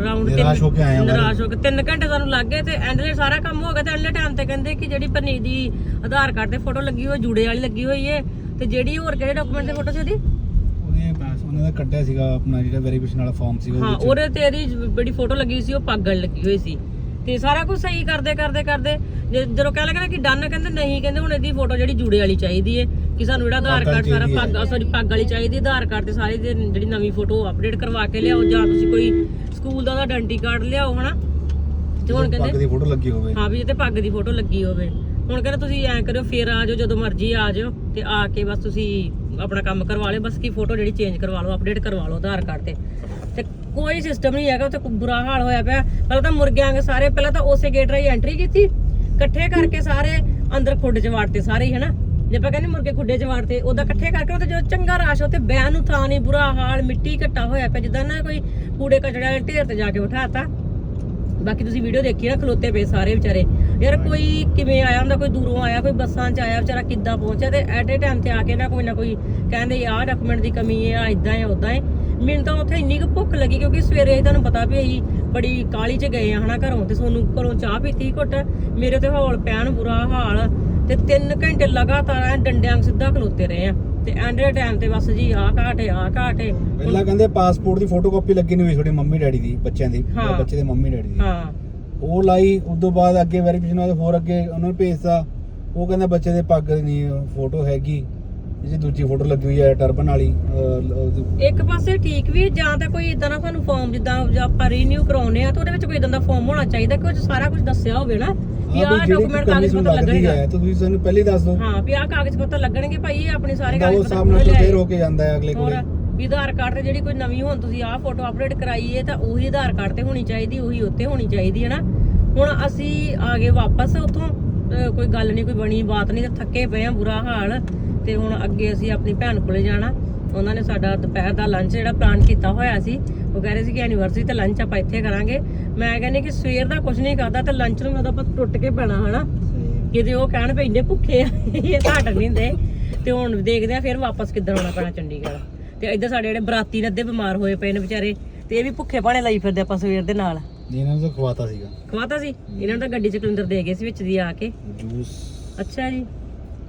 ਰਾਉਂਡ ਨਿਰਾਸ਼ ਹੋ ਕੇ ਆਏ ਬਾਹਰ। ਨਿਰਾਸ਼ ਹੋ ਕੇ 3 ਘੰਟੇ ਸਾਨੂੰ ਲੱਗ ਗਏ ਤੇ ਐਂਡਲੇ ਸਾਰਾ ਕੰਮ ਹੋ ਗਿਆ ਤੇ ਐਂਡਲੇ ਟਾਈਮ ਤੇ ਕਹਿੰਦੇ ਕਿ ਜਿਹੜੀ ਪਰਨੀਤ ਦੀ ਆਧਾਰ ਕਾਰਡ ਤੇ ਫੋਟੋ ਲੱਗੀ ਹੋਈ ਜੂੜੇ ਵਾਲੀ ਲੱਗੀ ਹੋਈ ਏ ਤੇ ਜਿਹੜੀ ਹੋਰ ਕਿਹੜੇ ਡਾਕੂਮੈਂਟ ਦੀ ਫੋਟੋ ਸੀ ਉਹਦੀ? ਉਹਨੇ ਪਾਸ ਉਹਨਾਂ ਦਾ ਕੱਢਿਆ ਸੀਗਾ ਆਪਣਾ ਜਿਹੜਾ ਵੈਰੀਫਿਕੇਸ਼ਨ ਵਾਲਾ ਫਾਰਮ ਸੀਗਾ ਹਾਂ ਉਹਦੇ ਤੇ ਇਹਦੀ ਜਿਹੜੀ ਫੋਟੋ ਲੱਗੀ ਸੀ ਉਹ ਪਾਗਲ ਲੱਗੀ ਹੋਈ ਸੀ। ਤੇ ਸਾਰਾ ਕੁਝ ਸਹੀ ਕਰਦੇ ਕਰਦੇ ਕਰਦੇ ਜਦੋਂ ਕਹਿ ਲੱਗਾ ਕਿ ਡਨ ਕਹਿੰਦੇ ਨਹੀਂ ਕਹਿੰਦੇ ਹੁਣ ਇਹਦੀ ਫੋਟੋ ਜਿਹੜੀ ਜੂੜੇ ਵਾਲੀ ਚਾਹੀਦੀ ਏ। ਕਿ ਸਾਨੂੰ ਜਿਹੜਾ ਆਧਾਰ ਪੱਗ ਕਾਰਡ ਸਾਰਾ ਪੱਗ ਸੌਰੀ ਪੱਗ ਵਾਲੀ ਚਾਹੀਦੀ ਆਧਾਰ ਕਾਰਡ ਤੇ ਸਾਰੀ ਦੀ ਜਿਹੜੀ ਨਵੀਂ ਫੋਟੋ ਅਪਡੇਟ ਕਰਵਾ ਕੇ ਲਿਆਓ ਜਾਂ ਤੁਸੀਂ ਕੋਈ ਸਕੂਲ ਦਾ ਉਹਦਾ ਆਇਡੈਂਟੀ ਕਾਰਡ ਲਿਆਓ ਹਨਾ? ਤੇ ਹੁਣ ਪੱਗ ਕਹਿੰਦੇ ਦੀ ਫੋਟੋ ਲੱਗੀ ਹੋਵੇ। ਹਾਂ ਵੀ ਇਹ ਤੇ ਪੱਗ ਦੀ ਫੋਟੋ ਲੱਗੀ ਹੋਵੇ। ਹੁਣ ਕਹਿੰਦੇ ਤੁਸੀਂ ਐਂ ਕਰਿਓ ਫੇਰ ਆ ਜਾਓ ਜਦੋਂ ਮਰਜ਼ੀ ਆ ਜਾਓ ਤੇ ਆ ਕੇ ਬਸ ਤੁਸੀਂ ਆਪਣਾ ਕੰਮ ਕਰਵਾ ਲਿਓ। ਬਸ ਕੀ ਫੋਟੋ ਜਿਹੜੀ ਚੇਂਜ ਕਰਵਾ ਲਓ ਅਪਡੇਟ ਕਰਵਾ ਲਓ ਆਧਾਰ ਕਾਰਡ ਤੇ। ਤੇ ਕੋਈ ਸਿਸਟਮ ਨਹੀਂ ਹੈਗਾ ਉੱਥੇ ਬੁਰਾ ਹਾਲ ਹੋਇਆ ਪਿਆ। ਪਹਿਲਾਂ ਤਾਂ ਮੁਰਗਿਆਂ ਦੇ ਸਾਰੇ ਪਹਿਲਾਂ ਤਾਂ ਉਸੇ ਗੇਟ ਰਾਹੀਂ ਐਂਟਰੀ ਕੀਤੀ। ਇਕੱਠੇ ਕਰਕੇ ਸਾਰੇ ਅੰਦਰ ਖੁੱਡ ਚ ਵਾੜਤੇ ਸਾਰੇ ਹੀ ਹਨਾ? ਜੇ ਆਪਾਂ ਕਹਿੰਦੇ ਮੁਰਗੇ ਖੁੱਡੇ ਚ ਵਾੜਤੇ ਉਹਦਾ ਇਕੱਠੇ ਕਰਕੇ ਉਹ ਤੇ ਜੋ ਚੰਗਾ ਰਾਸ਼ ਉੱਤੇ ਬਹਿਣ ਨੂੰ ਥਾਂ ਨਹੀਂ ਬੁਰਾ ਹਾਲ ਮਿੱਟੀ ਘੱਟਾ ਹੋਇਆ ਪਿਆ ਜਿੱਦਾਂ ਨਾ ਕੋਈ ਕੂੜੇ ਕਚੜੇ ਵਾਲੇ ਢੇਰ ਤੇ ਜਾ ਕੇ ਬਿਠਾਤਾ। ਬਾਕੀ ਤੁਸੀਂ ਵੀਡੀਓ ਦੇਖੀ ਨਾ ਖਲੋਤੇ ਪਏ ਸਾਰੇ ਵਿਚਾਰੇ। ਯਾਰ ਕੋਈ ਕਿਵੇਂ ਆਇਆ ਹੁੰਦਾ ਕੋਈ ਦੂਰੋਂ ਆਇਆ ਕੋਈ ਬੱਸਾਂ 'ਚ ਆਇਆ ਵਿਚਾਰਾ ਕਿੱਦਾਂ ਪਹੁੰਚਿਆ ਤੇ ਐਟ ਏ ਟਾਈਮ ਤੇ ਆ ਕੇ ਨਾ ਕੋਈ ਨਾ ਕੋਈ ਕਹਿੰਦੇ ਆਹ ਡਾਕੂਮੈਂਟ ਦੀ ਕਮੀ ਹੈ ਆ ਇਦਾਂ ਹੈ ਉਦਾਂ ਹੈ। ਮੈਨੂੰ ਤਾਂ ਉੱਥੇ ਇੰਨੀ ਕੁ ਭੁੱਖ ਲੱਗੀ ਕਿਉਂਕਿ ਸਵੇਰੇ ਅਸੀਂ ਤੁਹਾਨੂੰ ਪਤਾ ਵੀ ਅਸੀਂ ਬੜੀ ਕਾਲੀ 'ਚ ਗਏ ਆ ਹਨਾ ਘਰੋਂ ਤੇ ਸੋਨੂੰ ਘਰੋਂ ਚਾਹ ਪੀਤੀ ਘੁੱਟ। ਮੇਰੇ ਤੇ ਹੌਲ ਪੈਣ ਬੁਰਾ ਹਾਲ। ਤੇ 3 ਘੰਟੇ ਲਗਾਤਾਰ ਐਂ ਡੰਡਿਆਂ ਵਾਂਗ ਸਿੱਧਾ ਖਲੋਤੇ ਰਹੇ ਆ। ਤੇ ਐਂਡ ਦੇ ਟਾਈਮ ਤੇ ਬਸ ਜੀ ਆਹ ਘਾਟੇ ਆਹ ਘਾਟੇ ਪਹਿਲਾਂ ਕਹਿੰਦੇ ਪਾਸਪੋਰਟ ਦੀ ਫੋਟੋਕਾਪੀ ਲੱਗੀ ਨਹੀਂ ਹੋਈ ਤੁਹਾਡੇ ਮੰਮੀ ਡੈਡੀ ਦੀ ਬੱਚਿਆਂ ਦੀ ਹਾਂ। ਬੱਚੇ ਦੇ ਮੰਮੀ ਡੈਡੀ ਦੀ। ਹਾਂ। ਉਹ ਲਾਈ ਉਸ ਤੋਂ ਬਾਅਦ ਅੱਗੇ ਵੈਰੀਫਿਕੇਸ਼ਨ ਵਾਲੇ ਹੋਰ ਅੱਗੇ ਉਹਨਾਂ ਨੂੰ ਭੇਜਤਾ। ਉਹ ਕਹਿੰਦਾ ਬੱਚੇ ਦੇ ਪੱਗ ਨਹੀਂ ਫੋਟੋ ਹੈਗੀ। ਜਿਹੜੀ ਦੂਜੀ ਫੋਟੋ ਲੱਗੀ ਹੋਈ ਹੈ ਟਰਬਨ ਵਾਲੀ ਇੱਕ ਪਾਸੇ ਠੀਕ ਵੀ ਹੈ, ਜਾਂ ਤਾਂ ਕੋਈ ਇਦਾਂ ਦਾ ਸਾਨੂੰ ਫਾਰਮ ਜਿੱਦਾਂ ਜਾਂ ਆਪਾਂ ਰੀਨਿਊ ਕਰਾਉਨੇ ਆ ਤਾਂ ਉਹਦੇ ਵਿੱਚ ਕੋਈ ਇਦਾਂ ਦਾ ਫਾਰਮ ਹੋਣਾ ਚਾਹੀਦਾ ਕਿ ਉਹ ਸਾਰਾ ਕੁਝ ਦੱਸਿਆ ਹੋਵੇ ਨਾ। ਵੀ ਆਹ ਡਾਕੂਮੈਂਟ ਕਾਗਜ਼ ਪੱਤਰ ਲੱਗਣਗੇ। ਹੈ ਤਾਂ ਤੁਸੀਂ ਸਾਨੂੰ ਪਹਿਲੇ ਦੱਸ ਦਿਓ। ਹਾਂ ਵੀ ਆਹ ਕਾਗਜ਼ ਪੱਤਰ ਲੱਗਣਗੇ ਭਾਈ ਇਹ ਆਪਣੇ ਸਾਰੇ ਕਾਗਜ਼ ਉਹ ਪੱਤਰ ਨਾਲ ਪੂਰੇ ਫੇਰ ਲਿਆਏ। ਹੋ ਕੇ ਜਾਂਦਾ ਹੈ ਅਗਲੇ ਹੋਰ ਕੋਲੇ। ਵੀ ਆਧਾਰ ਕਾਰਡ ਤੇ ਜਿਹੜੀ ਕੋਈ ਨਵੀਂ ਹੁਣ ਤੁਸੀਂ ਆਹ ਫੋਟੋ ਅਪਡੇਟ ਕਰਾਈ ਹੈ ਤਾਂ ਉਹੀ ਆਧਾਰ ਕਾਰਡ ਤੇ ਹੋਣੀ ਚਾਹੀਦੀ ਉਹੀ ਉੱਤੇ ਹੋਣੀ ਚਾਹੀਦੀ ਹੈ ਨਾ ਹੁਣ ਅਸੀਂ ਆ ਗਏ ਵਾਪਸ ਉੱਥੋਂ। ਕੋਈ ਗੱਲ ਨਹੀਂ ਕੋਈ ਬਣੀ ਬਾਤ ਨਹੀਂ ਤੇ ਥੱਕੇ ਪਏ ਆ ਬੁਰਾ ਹਾਲ। ਤੇ ਹੁਣ ਅੱਗੇ ਅਸੀਂ ਆਪਣੀ ਭੈਣ ਕੋਲੇ ਜਾਣਾ। ਉਹਨਾਂ ਨੇ ਸਾਡਾ ਦੁਪਹਿਰ ਦਾ ਲੰਚ ਜਿਹੜਾ ਪਲਾਨ ਕੀਤਾ ਹੋਇਆ ਸੀ ਉਹ ਕਹਿ ਰਹੇ ਸੀ ਕਿ ਐਨੀਵਰਸਰੀ ਤੇ ਲੰਚ ਆਪਾਂ ਇੱਥੇ ਕਰਾਂਗੇ। ਮੈਂ ਕਹਿੰਦੀ ਕਿ ਸਵੇਰ ਦਾ ਕੁਝ ਨਹੀਂ ਕਰਦਾ ਤੇ ਲੰਚ ਨੂੰ ਮਤਲਬ ਆਪਾਂ ਟੁੱਟ ਕੇ ਪੈਣਾ ਹਨਾ। ਕਿਤੇ ਉਹ ਕਹਿਣ ਇੰਨੇ ਭੁੱਖੇ ਆ ਇਹ ਘਾਟ ਨਹੀਂ ਦੇ। ਤੇ ਹੁਣ ਦੇਖਦੇ ਆ ਫਿਰ ਵਾਪਸ ਕਿੱਦਣ ਆਉਣਾ ਪੈਣਾ ਚੰਡੀਗੜ੍ਹ। ਤੇ ਇੱਧਰ ਸਾਡੇ ਜਿਹੜੇ ਬਰਾਤੀ ਨੇ ਅੱਧੇ ਬਿਮਾਰ ਹੋਏ ਪਏ ਨੇ ਵਿਚਾਰੇ ਤੇ ਇਹ ਵੀ ਭੁੱਖੇ ਭਾਣੇ ਲਈ ਫਿਰਦੇ ਆਪਾਂ ਸਵੇਰ ਦੇ ਨਾਲ। ਇਹਨਾਂ ਨੂੰ ਤਾਂ ਖਵਾਤਾ ਸੀਗਾ। ਖਵਾਤਾ ਸੀ? ਇਹਨਾਂ ਨੂੰ ਤਾਂ ਗੱਡੀ ਚ ਕਲਿੰਦਰ ਦੇ ਗਏ ਸੀ ਵਿੱਚ ਦੀ ਆ ਕੇ। ਜੂਸ। ਅੱਛਾ ਜੀ।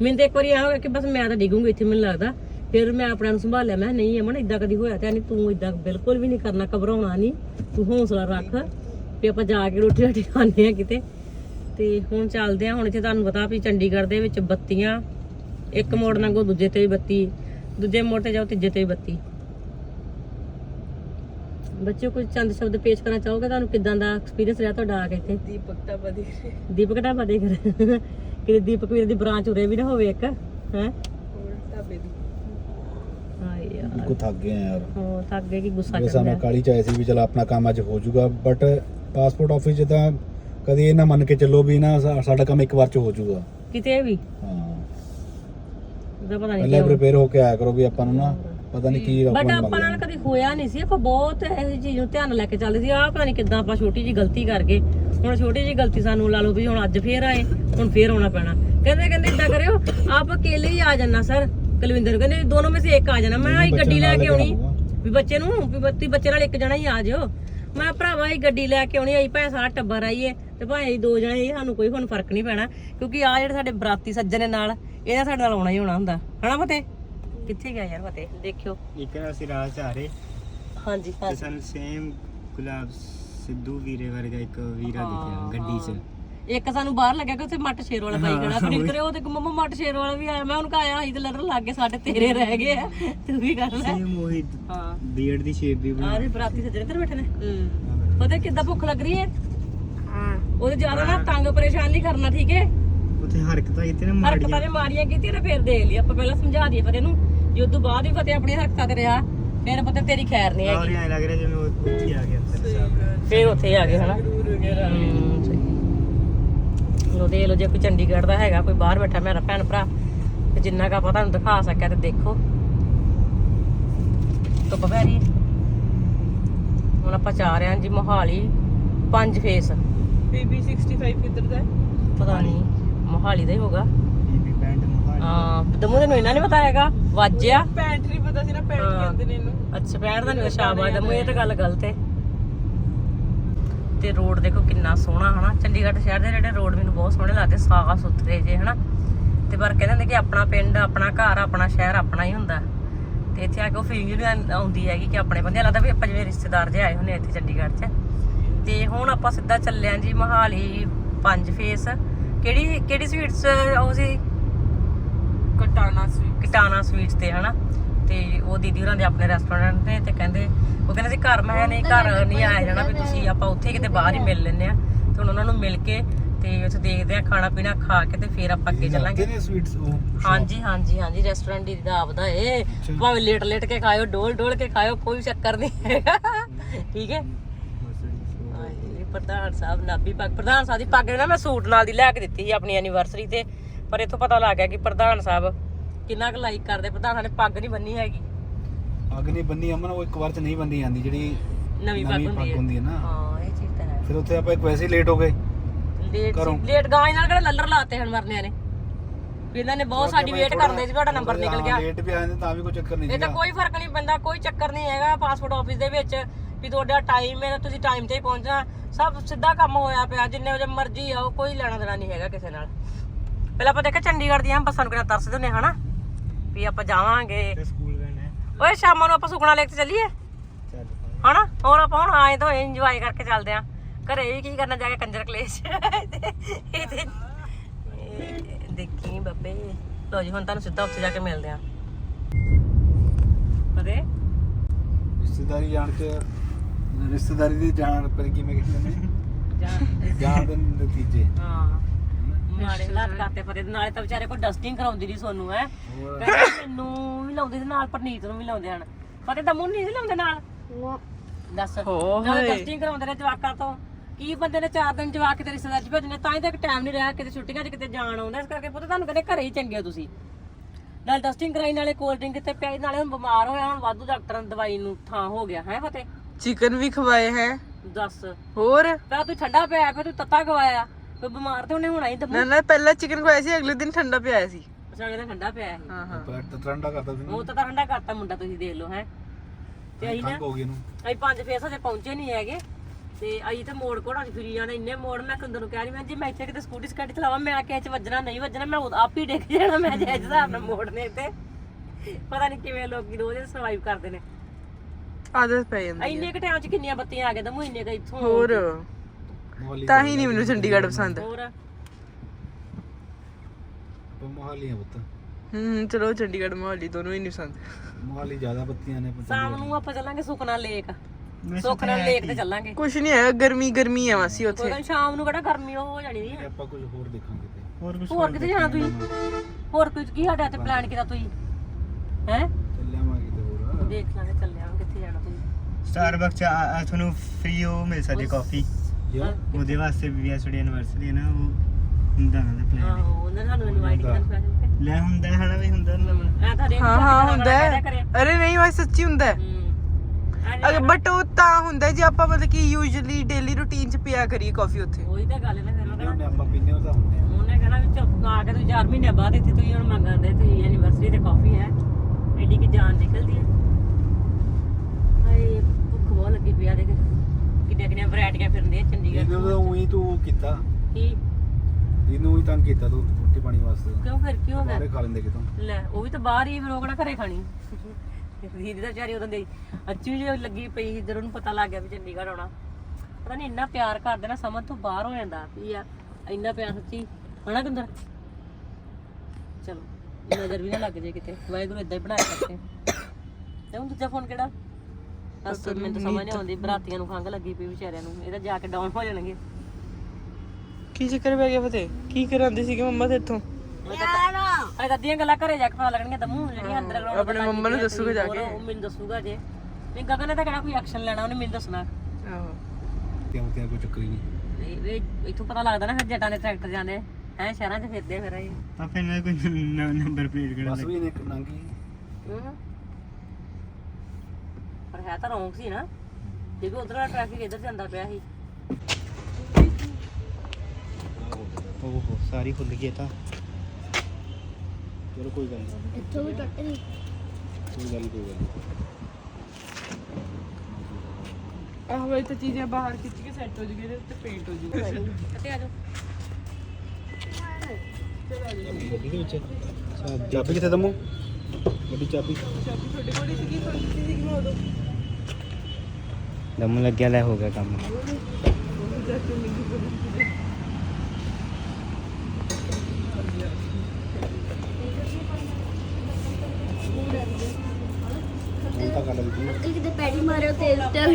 ਮੈਨੂੰ ਤਾਂ ਇੱਕ ਵਾਰੀ ਆ ਹੋਇਆ ਕਿ ਬਸ ਮੈਂ ਤਾਂ ਡਿੱਗੂੰਗੀ ਇੱਥੇ ਮੈਨੂੰ ਲੱਗਦਾ। ਫਿਰ ਮੈਂ ਆਪਣਾ ਨੂੰ ਸੰਭਾਲਿਆ ਮੈਂ ਨਹੀਂ ਅਮਨ ਇਦਾਂ ਕਦੀ ਹੋਇਆ ਤੇ ਨਹੀਂ ਤੂੰ ਇਦਾਂ ਬਿਲਕੁਲ ਵੀ ਨਹੀਂ ਕਰਨਾ ਘਬਰਾਉਣਾ ਨਹੀਂ। ਤੂੰ ਹੌਸਲਾ ਰੱਖ। ਵੀ ਆਪਾਂ ਜਾ ਕੇ ਰੋਟੀ ਰਾਟੀ ਖਾਣੇ ਆ ਕਿਤੇ। ਤੇ ਹੁਣ ਚੱਲਦੇ ਆ ਹੁਣ ਇੱਥੇ ਤੁਹਾਨੂੰ ਪਤਾ ਵੀ ਚੰਡੀਗੜ੍ਹ ਦੇ ਵਿੱਚ ਬੱਤੀਆਂ ਇੱਕ ਮੋੜ ਲੰਘੋ ਦੂਜੇ ਤੇ ਵੀ ਬੱਤੀ ਦੂਜੇ ਮੋੜ ਤੇ ਜਾਓ ਤੀਜੇ ਤੇ ਵੀ ਬੱਤੀ। ਬੱਚਿਓ ਕੋਈ ਚੰਦ ਸ਼ਬਦ ਪੇਸ਼ ਕਰਨਾ ਚਾਹੋਗੇ? ਤੁਹਾਨੂੰ ਕਿਦਾਂ ਦਾ ਐਕਸਪੀਰੀਅੰਸ ਰਿਹਾ ਤੁਹਾਡਾ ਆ ਕੇ ਇੱਥੇ? ਦੀਪਕ ਢਾਬਾ ਦੇ ਦੀਪਕ ਢਾਬਾ ਦੇ ਘਰ ਕਿਤੇ ਦੀਪਕ ਵੀਰ ਦੀ ਬ੍ਰਾਂਚ ਉਰੇ ਵੀ ਨਾ ਹੋਵੇ ਇੱਕ ਹੈ? ਹੋਰ ਢਾਬੇ ਦੀ। ਹਾਏ ਯਾਰ। ਬਿਲਕੁਲ ਥੱਕ ਗਏ ਆ ਯਾਰ। ਹੋ ਥੱਕ ਗਏ ਕਿ ਗੁੱਸਾ ਵੈਸਾ ਮੈਂ ਚੜਦਾ ਕਾਲੀ ਚਾਹੇ ਸੀ ਵੀ ਚਲ ਆਪਣਾ ਕੰਮ ਅੱਜ ਹੋ ਜਾਊਗਾ ਬਟ ਪਾਸਪੋਰਟ ਆਫਿਸ ਤਾਂ ਕਦੇ ਇਹ ਨਾ ਮੰਨ ਕੇ ਚੱਲੋ ਵੀ ਨਾ ਸਾ- ਸਾਡਾ ਕੰਮ ਇੱਕ ਵਾਰ 'ਚ ਹੋ ਜਾਊਗਾ। ਕਿਤੇ ਵੀ? ਹਾਂ। ਉਹਦਾ ਪਤਾ ਨਹੀਂ ਪਹਿਲਾਂ ਪ੍ਰੇਪੇਅਰ ਹੋ ਕੇ ਆਇਆ ਕਰੋ ਵੀ ਆਪਾਂ ਨੂੰ ਨਾ ਪਤਾ ਨਹੀਂ ਕੀ ਬਟ ਡਾਕੂਮੈਂਟ ਆਪਾਂ ਨਾਲ ਕਦੀ ਹੋਇਆ ਨਹੀਂ ਸੀ ਆਪਾਂ ਬਹੁਤ ਇਹੋ ਚੀਜ਼ ਨੂੰ ਧਿਆਨ ਲੈ ਕੇ ਚੱਲਦੇ ਸੀ। ਆਹ ਪਤਾ ਨਹੀਂ ਕਿੱਦਾਂ ਆਪਾਂ ਛੋਟੀ ਜੀ ਗਲਤੀ ਕਰ ਗਏ ਹੁਣ ਛੋਟੀ ਜੀ ਗਲਤੀ ਸਾਨੂੰ ਲਾ ਲਓ ਵੀ ਹੁਣ ਅੱਜ ਫੇਰ ਆਏ ਹੁਣ ਫੇਰ ਆਉਣਾ ਪੈਣਾ। ਕਹਿੰਦੇ ਕਹਿੰਦੇ ਇਦਾਂ ਕਰਿਓ ਆਪ ਅਕੇਲੇ ਹੀ ਆ ਜਾਣਾ ਸਰ ਕੁਲਵਿੰਦਰ ਨੂੰ। ਕਹਿੰਦੇ ਦੋਨੋਂ ਵਿੱਚ ਸੇ ਇੱਕ ਆ ਜਾਣਾ। ਮੈਂ ਬੱਚੇ ਗੱਡੀ ਲੈ ਕੇ ਆਉਣੀ। ਵੀ ਬੱਚੇ ਨੂੰ ਵੀ ਬੱਤੀ ਬੱਚੇ ਨਾਲ ਇੱਕ ਜਣਾ ਹੀ ਆ ਜਿਓ। ਮੈਂ ਭਰਾਵਾ ਇਹ ਗੱਡੀ ਲੈ ਕੇ ਆਉਣੀ ਆਈ ਭਾਵੇਂ ਸਾਰਾ ਟੱਬਰ ਆਈਏ ਤੇ ਭਾਵੇਂ ਅਸੀਂ ਦੋ ਜਣੇ ਹੀ ਸਾਨੂੰ ਕੋਈ ਹੁਣ ਫ਼ਰਕ ਨਹੀਂ ਪੈਣਾ ਕਿਉਂਕਿ ਆ ਜਿਹੜੇ ਸਾਡੇ ਬਰਾਤੀ ਸੱਜਣ ਨੇ ਨਾਲ ਇਹਦਾ ਸਾਡੇ ਨਾਲ ਆਉਣਾ ਹੀ ਹੋਣਾ ਹੁੰਦਾ। ਹਨਾ ਫਤਿਹ? ਕਿੱਥੇ ਗਿਆ ਯਾਰ ਫਤਿਹ? ਦੇਖਿਓ। ਇੱਕ ਨਾ ਅਸੀਂ ਰਾਹ ਚ ਆ ਰਹੇ। ਹਾਂਜੀ ਤੇ ਸਾਨੂੰ ਸੇਮ ਗੁਲਾਬ ਸਿੱਧੂ ਵੀਰੇ ਵਰਗਾ ਇੱਕ ਵੀਰਾ ਦਿਖਿਆ ਗੱਡੀ 'ਚ। ਇੱਕ ਸਾਨੂੰ ਬਾਹਰ ਲੱਗਿਆ ਕਿ ਉੱਥੇ ਮੱਟ ਸ਼ੇਰ ਵਾਲਾ ਬਾਈ ਖੜਾ। ਫਿਰ ਕਰੇ ਉਹ ਤੇ ਮੰਮਾ ਮੱਟ ਸ਼ੇਰ ਵਾਲਾ ਵੀ ਆਇਆ। ਮੈਂ ਉਹਨੂੰ ਕਹਾਇਆ ਅਸੀਂ ਤੇ ਲੜਨ ਲੱਗ ਗਏ ਸਾਡੇ ਤੇਰੇ ਰਹਿ ਗਏ ਆ। ਤੂੰ ਵੀ ਕਰ ਲੈ। ਸੇਮ ਉਹੀ ਹਾਂ। ਬੀਅਰਡ ਦੀ ਸ਼ੇਪ ਵੀ ਬਣਾ ਆਹ ਦੇ ਬਰਾਤੀ ਸੱਜਣੇ ਤੇ ਬੈਠੇ ਨੇ। ਪਤਾ ਕਿੱਦਾਂ ਭੁੱਖ ਲੱਗ ਰਹੀ ਹੈ ਹਾਂ। ਉਹਦੇ ਜ਼ਿਆਦਾ ਨਾ ਤੰਗ ਪਰੇਸ਼ਾਨ ਨਹੀਂ ਕਰਨਾ ਠੀਕ ਹੈ ਉੱਥੇ ਹਰਕਤਾਂ ਕੀਤੇ ਨਾ ਹਰਕਤਾਂ ਮਾੜੀਆਂ ਨੇ ਮਾਰੀਆਂ ਕੀਤੀਆਂ ਤੇ ਫਿਰ ਦੇਖ ਲਈ। ਆਪਾਂ ਪਹਿਲਾਂ ਸਮਝਾ ਦਈਏ ਫਤਿਹ ਨੂੰ। ਜੇ ਉਦੋਂ ਬਾਅਦ ਵੀ ਫਤਿਹ ਆਪਣੀ ਹਰਕਤਾਂ ਤੇ ਰਿਹਾ ਫਿਰ ਪਤਾ ਤੇਰੀ ਖੈਰ ਨਹੀਂ ਹੈਗੀ। ਐਂ ਲੱਗ ਰਿਹਾ ਜਿਵੇਂ ਉਹ ਉੱਥੇ ਹੀ ਆ ਗਿਆ ਫਿਰ ਉੱਥੇ ਆ ਗਏ ਹਨਾ। ਲੋ ਦੇ ਲੋ ਜੇ ਕੋਈ ਚੰਡੀਗੜ੍ਹ ਦਾ ਹੈਗਾ ਕੋਈ ਬਾਹਰ ਬੈਠਾ ਮੇਰਾ ਭੈਣ ਭਰਾ ਤੇ ਜਿੰਨਾ ਕਾ ਆਪਾਂ ਤੁਹਾਨੂੰ ਦਿਖਾ ਸਕਿਆ ਤੇ ਦੇਖੋ। ਰਹੀ ਹੈ। ਹੁਣ ਆਪਾਂ ਜਾ ਰਹੇ ਹਾਂ ਜੀ ਮੋਹਾਲੀ ਪੰਜ ਫੇਸ ਬੀਬੀ 65 ਕਿੱਧਰ ਦਾ? ਪਤਾ ਨਹੀਂ ਮੋਹਾਲੀ ਦਾ ਹੀ ਹੋਗਾ ਬੀਬੀ ਪੈਂਟ ਮੋਹਾਲੀ ਹਾਂ ਦਮੂ ਤੈਨੂੰ ਇਹਨਾਂ ਨਹੀਂ ਪਤਾ ਹੈਗਾ ਵਾਜਿਆ। ਪੈਂਟ ਨਹੀਂ ਪਤਾ ਸੀ ਨਾ ਪੈਂਟ ਹਾਂ। ਕਹਿੰਦੇ ਨੇ ਇਹਨੂੰ। ਅੱਛਾ ਪੈਰ ਦਾ ਨਹੀਂ ਸ਼ਾਬਾਸ਼ ਦਮੂ ਇਹ ਤਾਂ ਗੱਲ ਗਲਤ ਹੈ। ਤੇ ਰੋਡ ਦੇਖੋ ਕਿੰਨਾ ਸੋਹਣਾ ਹਨਾ? ਚੰਡੀਗੜ੍ਹ ਸ਼ਹਿਰ ਦੇ ਜਿਹੜੇ ਰੋਡ ਮੈਨੂੰ ਬਹੁਤ ਸੋਹਣੇ ਲੱਗਦੇ ਸਾਫ਼ ਸੁਥਰੇ ਜੇ ਹਨਾ? ਤੇ ਪਰ ਕਹਿੰਦੇ ਹੁੰਦੇ ਕਿ ਆਪਣਾ ਪਿੰਡ ਆਪਣਾ ਘਰ ਆਪਣਾ ਸ਼ਹਿਰ ਆਪਣਾ ਹੀ ਹੁੰਦਾ। ਤੇ ਇੱਥੇ ਆ ਕੇ ਉਹ ਫੀਲਿੰਗ ਵੀ ਆਉਂਦੀ ਹੈਗੀ ਕਿ ਆਪਣੇ ਬੰਦੇ ਲੱਗਦਾ ਵੀ ਆਪਾਂ ਜਿਵੇਂ ਰਿਸ਼ਤੇਦਾਰ ਜੇ ਆਏ ਹੁੰਦੇ ਇੱਥੇ ਚੰਡੀਗੜ੍ਹ 'ਚ। ਤੇ ਹੁਣ ਆਪਾਂ ਸਿੱਧਾ ਚੱਲੇ ਆਂ ਜੀ ਮਹਾਲੀ ਪੰਜ ਫੇਸ। ਕਿਹੜੀ ਕਿਹੜੀ ਸਵੀਟਸ ਉਹ ਸੀ ਕਟਾਣਾ ਸੀ ਕਟਾਣਾ ਸਵੀਟਸ ਤੇ ਹਨਾ? ਤੇ ਉਹ ਦੀਦੀ ਹੋਰਾਂ ਦੇ ਆਪਣੇ ਰੈਸਟੋਰੈਂਟ ਨੇ ਤੇ ਕਹਿੰਦੇ ਉਹ ਕਹਿੰਦੇ ਸੀ ਘਰ ਮੈਂ ਨਹੀਂ ਘਰ ਨਹੀਂ ਆਇਆ ਜਾਣਾ ਵੀ ਤੁਸੀਂ ਆਪਾਂ ਉੱਥੇ ਕਿਤੇ ਬਾਹਰ ਹੀ ਮਿਲ ਲੈਂਦੇ ਆ ਤੇ ਹੁਣ ਉਹਨਾਂ ਨੂੰ ਮਿਲ ਕੇ ਤੇ ਉੱਥੇ ਦੇਖਦੇ ਆ ਖਾਣਾ ਪੀਣਾ ਖਾ ਕੇ ਤੇ ਫਿਰ ਆਪਾਂ ਅੱਗੇ ਚੱਲਾਂਗੇ। ਨੇ ਸਵੀਟਸ ਉਹ ਹਾਂਜੀ ਹਾਂਜੀ ਹਾਂਜੀ ਰੈਸਟੋਰੈਂਟ ਦੀ ਦਾ ਆਪਦਾ ਏ ਭਾਵੇਂ ਲੇਟ ਲੇਟ ਕੇ ਖਾਇਓ ਡੋਲ ਡੋਲ ਕੇ ਖਾਇਓ ਕੋਈ ਚੱਕਰ ਨਹੀਂ ਹੈਗਾ। ਠੀਕ ਹੈ? ਹਾਏ, ਪ੍ਰਧਾਨ ਸਾਹਿਬ ਨਾਭੀ ਪੱਗ ਪ੍ਰਧਾਨ ਸਾਹਿਬ ਦੀ ਪੱਗ ਨਾ ਮੈਂ ਸੂਟ ਨਾਲ ਦੀ ਲੈ ਕੇ ਦਿੱਤੀ ਸੀ ਆਪਣੀ ਐਨੀਵਰਸਰੀ ਤੇ। ਪਰ ਇੱਥੋਂ ਪਤਾ ਲੱਗ ਗਿਆ ਕਿ ਪ੍ਰਧਾਨ ਸਾਹਿਬ ਕਿੰਨਾ ਕੁ ਲਾਈਕ ਕਰਦੇ ਪ੍ਰਧਾਨਾਂ ਨੇ ਪੱਗ ਨਹੀਂ ਬੰਨੀ ਹੈਗੀ। ਅੱਗ ਨਹੀਂ ਬੰਨੀ ਅਮਨ ਉਹ ਇੱਕ ਵਾਰ ਚ ਨਹੀਂ ਬੰਨੀ ਜਾਂਦੀ ਜਿਹੜੀ ਨਵੀਂ ਪੱਗ ਹੁੰਦੀ ਹੈ। ਹੁੰਦੀ ਹੈ ਨਾ। ਹਾਂ ਇਹ ਚੀਜ਼ ਤਾਂ ਹੈ। ਫਿਰ ਉੱਥੇ ਆਪਾਂ ਇੱਕ ਵੈਸੇ ਹੀ ਲੇਟ ਹੋ ਗਏ। ਲੇਟ ਘਰੋਂ। ਲੇਟ ਗਾਂ ਨਾਲ ਕਿਹੜਾ ਲੱਲਰ ਲਾਤੇ ਹਨ ਮਰਨਿਆਂ ਨੇ। ਵੀ ਇਹਨਾਂ ਨੇ ਬਹੁਤ ਸਾਡੀ ਵੇਟ ਕਰਦੇ ਸੀ ਤੁਹਾਡਾ ਨੰਬਰ ਨਿਕਲ ਗਿਆ। ਲੇਟ ਵੀ ਆਏ ਨੇ ਤਾਂ ਵੀ ਕੋਈ ਚੱਕਰ ਨਹੀਂ ਇਹ ਤਾਂ ਸੀਗਾ। ਕੋਈ ਫ਼ਰਕ ਨਹੀਂ ਪੈਂਦਾ ਕੋਈ ਚੱਕਰ ਨਹੀਂ ਹੈਗਾ ਪਾਸਪੋਰਟ ਆਫਿਸ ਦੇ ਵਿੱਚ ਵੀ ਤੁਹਾਡਾ ਟਾਈਮ ਹੈ ਤੁਸੀਂ ਟਾਈਮ ਤੇ ਹੀ ਪਹੁੰਚਣਾ। ਸਭ ਸਿੱਧਾ ਕੰਮ ਹੋਇਆ ਪਿਆ ਜਿੰਨੇ ਵਜੇ ਮਰਜ਼ੀ ਆਓ ਕੋਈ ਲੈਣਾ ਦੇਣਾ ਨਹੀਂ ਹੈਗਾ ਕਿਸੇ ਨਾਲ। ਪਹਿਲਾਂ ਆਪਾਂ ਦੇਖਿਆ ਚੰਡੀਗੜ੍ਹ ਦੀਆਂ ਬੱਸਾਂ ਨੂੰ ਕਿੰਨਾ ਤਰਸਦੇ ਹੁੰਦੇ ਹਨਾ? ਵੀ ਆਪਾਂ ਜਾਵਾਂਗੇ। ਤੇ ਸਕੂਲ ਵੈਨ ਹੈ। ਓਏ ਸ਼ਾਮਾਂ ਨੂੰ ਆਪਾਂ ਸੁਖਣਾ ਲੇਕ ਤੇ ਚੱਲੀਏ। ਚੱਲ ਹਨਾ? ਹੋਰ ਆਪਾਂ ਹੁਣ ਆਏ ਤਾਂ ਇੰਜੋਏ ਕਰਕੇ ਚੱਲਦੇ ਆਂ। ਘਰੇ ਵੀ ਕੀ ਕਰਨਾ ਜਾ ਕੇ ਕੰਜਰ ਕਲੇਸ਼। ਇਹ ਦੇਖੀ ਬੱਬੇ। ਲੋ ਜੀ ਹੁਣ ਤੁਹਾਨੂੰ ਸਿੱਧਾ ਉੱਥੇ ਜਾ ਕੇ ਮਿਲਦੇ ਆਂ। ਪਰੇ? ਰਿਸ਼ਤੇਦਾਰੀ ਜਾਣ ਚ ਰਿਸ਼ਤੇਦਾਰੀ ਦੀ ਜਾਣ ਪਰ ਕੀ ਮੈਂ ਕਹਿੰਦਾ ਨੇ? ਜਾ ਜਾਣ ਦੇ ਨਤੀਜੇ। ਹਾਂ। ਮਾੜੇ ਹਾਲਾਤ ਕਰਤੇ ਫਰੇ ਨਾਲੇ ਤਾਂ ਵਿਚਾਰੇ ਕੋਈ ਡਸਟਿੰਗ ਕਰਾਉਂਦੀ ਨਹੀਂ ਸੋਨੂੰ ਹੈ। ਹੋਰ। ਕਹਿੰਦੇ ਮੈਨੂੰ ਵੀ ਲਾਉਂਦੇ ਤੇ ਨਾਲ ਪਰਨੀਤ ਨੂੰ ਵੀ ਲਾਉਂਦੇ ਹਨ। ਫਤੇ ਤਾਂ ਮੂੰਹ ਨਹੀਂ ਸੀ ਲਾਉਂਦੇ ਨਾਲ? ਦੱਸ। ਨਾਲ ਡਸਟਿੰਗ ਕਰਾਉਂਦੇ ਨੇ ਜਵਾਕਾਂ ਤੋਂ। ਕੀ ਬੰਦੇ ਨੇ ਚਾਰ ਦਿਨ ਜਵਾਕ ਕਿਤੇ ਰਿਸ਼ਤੇਦਾਰ ਚ ਭੇਜਣੇ ਤਾਂ ਹੀ ਤੱਕ ਟਾਈਮ ਨਹੀਂ ਰਿਹਾ ਕਿਤੇ ਛੁੱਟੀਆਂ 'ਚ ਕਿਤੇ ਜਾਣ ਆਉਂਦਾ। ਇਸ ਕਰਕੇ ਪੁੱਤ ਤੁਹਾਨੂੰ ਕਹਿੰਦੇ ਘਰੇ ਹੀ ਚੰਗੇ ਹੋ ਤੁਸੀਂ। ਨਾਲ ਡਸਟਿੰਗ ਕਰਾਈ ਨਾਲੇ ਕੋਲਡ ਡਰਿੰਕ ਕਿਤੇ ਪਿਆਈ ਨਾਲੇ ਹੁਣ ਬਿਮਾਰ ਹੋਇਆ ਹੁਣ ਵਾਧੂ ਡਾਕਟਰਾਂ ਦੀ ਦਵਾਈ ਨੂੰ ਥਾਂ ਹੋ ਗਿਆ ਹੈ ਫਤੇ ਚਿਕਨ ਵੀ ਖਵਾਏ ਹੈ। ਦੱਸ। ਹੋਰ? ਪਿਆ ਤੂੰ ਠੰਡਾ ਪਿਆ ਫਿਰ ਤੂੰ ਤੱਤਾ ਗਵਾਇਆ ਕੋਈ ਬਿਮਾਰ ਤੇ ਉਹਨੇ ਹੋਣਾ ਹੀ ਤਾਂ ਨਾ ਨਾ ਪਹਿਲਾਂ ਚਿਕਨ ਖਵਾਇਆ ਸੀ ਅਗਲੇ ਦਿਨ ਠੰਡਾ ਪਿਆਇਆ ਸੀ। ਅਸਾਂ ਠੰਡਾ ਪਿਆ ਸੀ। ਹਾਂ ਹਾਂ। ਪਰ ਟਰੰਡਾ ਕਰਦਾ ਸੀ। ਉਹ ਤਾਂ ਤਾਂ ਠੰਡਾ ਕਰਤਾ ਮੁੰਡਾ ਤੁਸੀਂ ਦੇਖ ਲਓ ਹੈ। ਤੇ ਅਸੀਂ ਨਾ ਖੰਗ ਹੋ ਗਈ ਇਹਨੂੰ। ਅਸੀਂ ਪੰਜ ਫੇਸ ਹਜੇ ਪਹੁੰਚੇ ਨਹੀਂ ਹੈਗੇ। ਤੇ ਅਸੀਂ ਤੇ ਮੋੜ ਕੋੜਾਂ ਚ ਫਿਰੀ ਜਾਣਾ ਇੰਨੇ ਮੋੜ ਮੈਂ ਕੰਦਰ ਨੂੰ ਕਹਿ ਰਹੀ ਮੈਂ ਜੀ ਮੈਂ ਇੱਥੇ ਕਿਤੇ ਸਕੂਟੀ ਸਕਾਟੀ ਚਲਾਵਾਂ ਮੈਂ ਕਿਸੇ ਚ ਵੱਜਣਾ ਨਹੀਂ ਵੱਜਣਾ ਮੈਂ ਉਦ- ਆਪ ਹੀ ਡਿੱਗ ਜਾਣਾ ਮੈਂ ਜੇ ਇਸ ਹਿਸਾਬ ਨਾਲ ਮੋੜਨੇ ਤੇ। ਪਤਾ ਨਹੀਂ ਕਿਵੇਂ ਲੋਕੀ ਰੋਜ਼ ਸਰਵਾਈਵ ਕਰਦੇ ਨੇ। ਆਦਤ ਪੈ ਜਾਂਦੀ ਇੰਨੇ ਕੁ ਟਾਈਮ ਚ ਕਿੰਨੀਆਂ ਬੱਤੀਆਂ ਆ ਗਏ ਤਾਂ ਮਹੀਨੇ ਦਾ ਇੱਥੋਂ ਹੋਰ। ਮੋਹਾਲੀ ਤਾਂ ਹੀ ਨਹੀਂ ਮੈਨੂੰ ਚੰਡੀਗੜ੍ਹ ਪਸੰਦ। ਹੋਰ? ਆਪਾਂ ਮੋਹਾਲੀ ਆ ਪੁੱਤ। ਹੂੰ ਚਲੋ ਚੰਡੀਗੜ੍ਹ ਮੋਹਾਲੀ ਦੋਨੋਂ ਹੀ ਨਹੀਂ ਪਸੰਦ। ਮੋਹਾਲੀ ਜ਼ਿਆਦਾ ਬੱਤੀਆਂ ਨੇ ਪਤਾ ਸ਼ਾਮ ਨੂੰ ਆਪਾਂ ਚੱਲਾਂਗੇ ਸੁਖਨਾ ਲੇਕ। ਸੁਖਨਾ ਲੇਕ ਤੇ ਚੱਲਾਂਗੇ। ਕੁਛ ਨਹੀਂ ਹੈ ਗਰਮੀ ਗਰਮੀ ਹੈ ਮਾਸੀ ਉੱਥੇ। ਕੋਈ ਸ਼ਾਮ ਨੂੰ ਕਿਹੜਾ ਗਰਮੀ ਹੋ ਜਾਣੀ ਹੈ ਆਪਾਂ ਕੁਝ ਹੋਰ ਦੇਖਾਂਗੇ ਤੇ। ਹੋਰ ਕੁਝ ਹੋਰ ਕਿਤੇ ਜਾਣਾ ਤੁਸੀਂ? ਹੋਰ ਕੁਝ ਕੀ ਸਾਡੇ ਤੇ ਪਲਾਨ ਕੀਤਾ ਤੁਸੀਂ? ਹੈ? ਚੱਲਾਂਗੇ ਤੇ ਹੋਰ। ਦੇਖ ਲਾਂਗੇ ਚੱਲਿਆ ਕਿੱਥੇ ਜਾਣਾ ਤੁਸੀਂ। ਸਟਾਰਬਕਸ ਚ ਆ- ਆ ਤੁਹਾਨੂੰ ਫ੍ਰੀ ਉਹ ਮਿਲ ਸਕਦੀ ਕਾਫੀ ਉਹਦੇ ਵਾਸਤੇ ਵੀ ਐਸ ਡੀ ਐਨਵਰਸਰੀ ਹੈ ਨਾ ਉਹ ਹੁੰਦਾ ਨਾ ਪਲਾਨ ਆਹੋ ਉਹਨਾਂ ਨੇ ਸਾਨੂੰ ਇਨਵਾਈਟ ਕੀਤਾ ਸਪੈਸ਼ਲ ਲੈ ਹੁੰਦਾ ਹੈ ਹਨਾ ਵੀ ਹੁੰਦਾ ਨਾ। ਐ ਤਾਂ ਰੇਂਜ ਹਾਂ ਹਾਂ ਹੁੰਦਾ ਹੈ। ਅਰੇ ਨਹੀਂ ਵਾਈ ਸੱਚੀ ਹੁੰਦਾ ਹੈ। ਅਗਰ ਬਟ ਉਹ ਤਾਂ ਹੁੰਦਾ ਹੈ ਜੇ ਆਪਾਂ ਮਤਲਬ ਕਿ ਯੂਜੂਲੀ ਡੇਲੀ ਰੂਟੀਨ ਚ ਪਿਆ ਕਰੀਏ ਕਾਫੀ ਉੱਥੇ। ਉਹੀ ਤਾਂ ਗੱਲ ਹੈ ਨਾ ਫਿਰ ਮੈਂ ਉਹਨੇ ਆਪਾਂ ਪੀਨੇ ਉਹ ਤਾਂ ਹੁੰਦੇ ਆ। ਉਹਨੇ ਕਹਿਣਾ ਵੀ ਚੁੱਪ ਆ ਕੇ ਤੂੰ 4 ਮਹੀਨੇ ਬਾਅਦ ਇੱਥੇ ਤੁਸੀਂ ਹੁਣ ਮੰਗਦੇ ਤੁਸੀਂ ਐਨੀਵਰਸਰੀ ਤੇ ਕਾਫੀ ਹੈ। ਐਡੀ ਕੀ ਜਾਨ ਨਿਕਲਦੀ ਹੈ। ਹਾਏ ਭੁੱਖ ਬਹੁਤ ਲੱਗੀ ਪਿਆ ਦੇਖ। ਵੈਰਾਈਟੀਆਂ ਫਿਰਦੀਆਂ ਚੰਡੀਗੜ੍ਹ ਇਹਨੂੰ ਤਾਂ ਉਹੀ ਤੂੰ ਕੀਤਾ। ਕੀ? ਇਹਨੂੰ ਹੀ ਤੰਗ ਕੀਤਾ ਤੂੰ ਰੋਟੀ ਪਾਣੀ ਵਾਸਤੇ। ਕਿਉਂ ਫਿਰ ਕੀ ਹੋ ਗਿਆ? ਬਾਹਰੇ ਖਾ ਲੈਂਦੇ ਕਿਤੋਂ? ਲੈ ਉਹ ਵੀ ਤਾਂ ਬਾਹਰ ਹੀ ਫਿਰ ਕਿਹੜਾ ਘਰੇ ਖਾਣੀ? ਦੀਦੀ ਦਾ ਵਿਚਾਰੀ ਉਦੋਂ ਦੀ ਅੱਛੀ ਜਿਹੀ ਲੱਗੀ ਪਈ ਜਦੋਂ ਉਹਨੂੰ ਪਤਾ ਲੱਗ ਗਿਆ ਵੀ ਚੰਡੀਗੜ੍ਹ ਆਉਣਾ। ਪਤਾ ਨਹੀਂ ਇੰਨਾ ਪਿਆਰ ਕਰਦੇ ਨਾ ਸਮਝ ਤੋਂ ਬਾਹਰ ਹੋ ਜਾਂਦਾ ਵੀ ਯਾਰ ਇੰਨਾ ਪਿਆਰ ਸੱਚੀ। ਹਨਾ ਕੁੰਦਰ? ਚਲੋ ਨਜ਼ਰ ਵੀ ਨਾ ਲੱਗ ਜੇ ਕਿਤੇ। ਵਾਹਿਗੁਰੂ ਇਦਾਂ ਹੀ ਬਣਾਇਆ ਕਰਦੇ ਤੇ ਹੁਣ ਦੂਜਾ ਫੋਨ ਕਿਹੜਾ? ਅਸਲ ਮੈਨੂੰ ਤਾਂ ਸਮਝ ਨਹੀਂ ਆਉਂਦੀ ਬਰਾਤੀਆਂ ਨੂੰ ਖੰਗ ਲੱਗੀ ਪਈ ਵਿਚਾਰਿਆਂ ਨੂੰ। ਇਹਦਾ ਜਾ ਕੇ ਡਾਊਨ ਹੋ ਜਾਣਗੇ। ਕੀ ਚੱਕਰ ਪੈ ਗਿਆ ਫਤੇ ਕੀ ਕਰਾਂਦੇ ਸੀਗੇ ਮੰਮਾ ਤੇ? ਇੱਥੋਂ ਅਰੇ ਅੱਧੀਆਂ ਗੱਲਾਂ ਘਰੇ ਜਾ ਕੇ ਪਤਾ ਲੱਗਣਗੀਆਂ ਦਮੂ ਜਿਹੜੀਆਂ ਅੰਦਰ ਗਰਾਉਂਡ ਆਪਣੇ ਮੰਮਾ ਨੂੰ ਦੱਸੂਗਾ ਜਾ ਕੇ। ਉਹ ਮੈਨੂੰ ਦੱਸੂਗਾ ਜੇ। ਨਹੀਂ ਗਗਨ ਨੇ ਤਾਂ ਕਿਹੜਾ ਕੋਈ ਐਕਸ਼ਨ ਲੈਣਾ ਉਹਨੇ ਮੈਨੂੰ ਦੱਸਣਾ। ਆਹੋ। ਤੇ ਤੇ ਕੋਈ ਚੱਕਰ ਹੀ ਨਹੀਂ। ਇਹ ਇਹ ਇੱਥੋਂ ਪਤਾ ਲੱਗਦਾ ਨਾ ਫਿਰ ਜੱਟਾਂ ਦੇ ਟਰੈਕਟਰ ਜਾਂਦੇ। ਹੈ ਸ਼ਹਿਰਾਂ 'ਚ ਫਿਰਦੇ ਫਿਰ ਇਹ। ਤਾਂ ਫਿਰ ਕੋਈ ਨੰਬਰ ਪਲੇਟ ਕਿਹੜਾ ਬਸ ਵੀ ਇੱਕ ਨੰਗੀ ਹਮ। ਪਰ ਹੈ ਤਾਂ ਰੌਂਗ ਸੀ ਨਾ। ਜੇ ਵੀ ਉਧਰ ਵਾਲਾ ਟ੍ਰੈਫਿਕ ਇੱਧਰ ਜਾਂਦਾ ਪਿਆ ਸੀ। ਓਹੋ ਸਾਰੀ ਖੁੱਲ ਗਈ ਇਹ ਤਾਂ। ਚਲੋ ਕੋਈ ਗੱਲ ਨਹੀਂ। ਇੱਥੋਂ ਵੀ ਟੁੱਟ ਗਈ ਕੋਈ ਗੱਲ ਨੀ, ਕੋਈ ਗੱਲ ਨੀ। ਆਹ ਵਾਲੀ ਤਾਂ ਚੀਜ਼ਾਂ ਬਾਹਰ ਖਿੱਚ ਕੇ ਸੈੱਟ ਹੋ ਜੂਗੀ ਤੇ ਪੇਂਟ ਹੋ ਜੂਗੀ। ਕਿੱਥੇ ਆ ਜਾਓ। ਗੱਡੀ ਦੇ ਵਿੱਚ? ਚਾਬੀ ਕਿੱਥੇ ਦਮੂ? ਗੱਡੀ ਚਾਬੀ। ਚਾਬੀ ਤੁਹਾਡੇ ਕੋਲ ਹੀ ਸੀਗੀ ਤੁਹਾਡੀ ਕਿੱਥੇ ਸੀਗੀ ਮੈਂ ਉਦੋਂ? ਦਮ ਲੱਗਿਆ ਲੈ ਹੋ ਗਿਆ ਕੰਮ। ਹੁਣ ਤਾਂ ਗੱਲ ਵੀ ਅੰਕਲ ਕਿਤੇ ਪੈੜੀ ਮਾਰਿਓ ਤੇਲ ਤੇ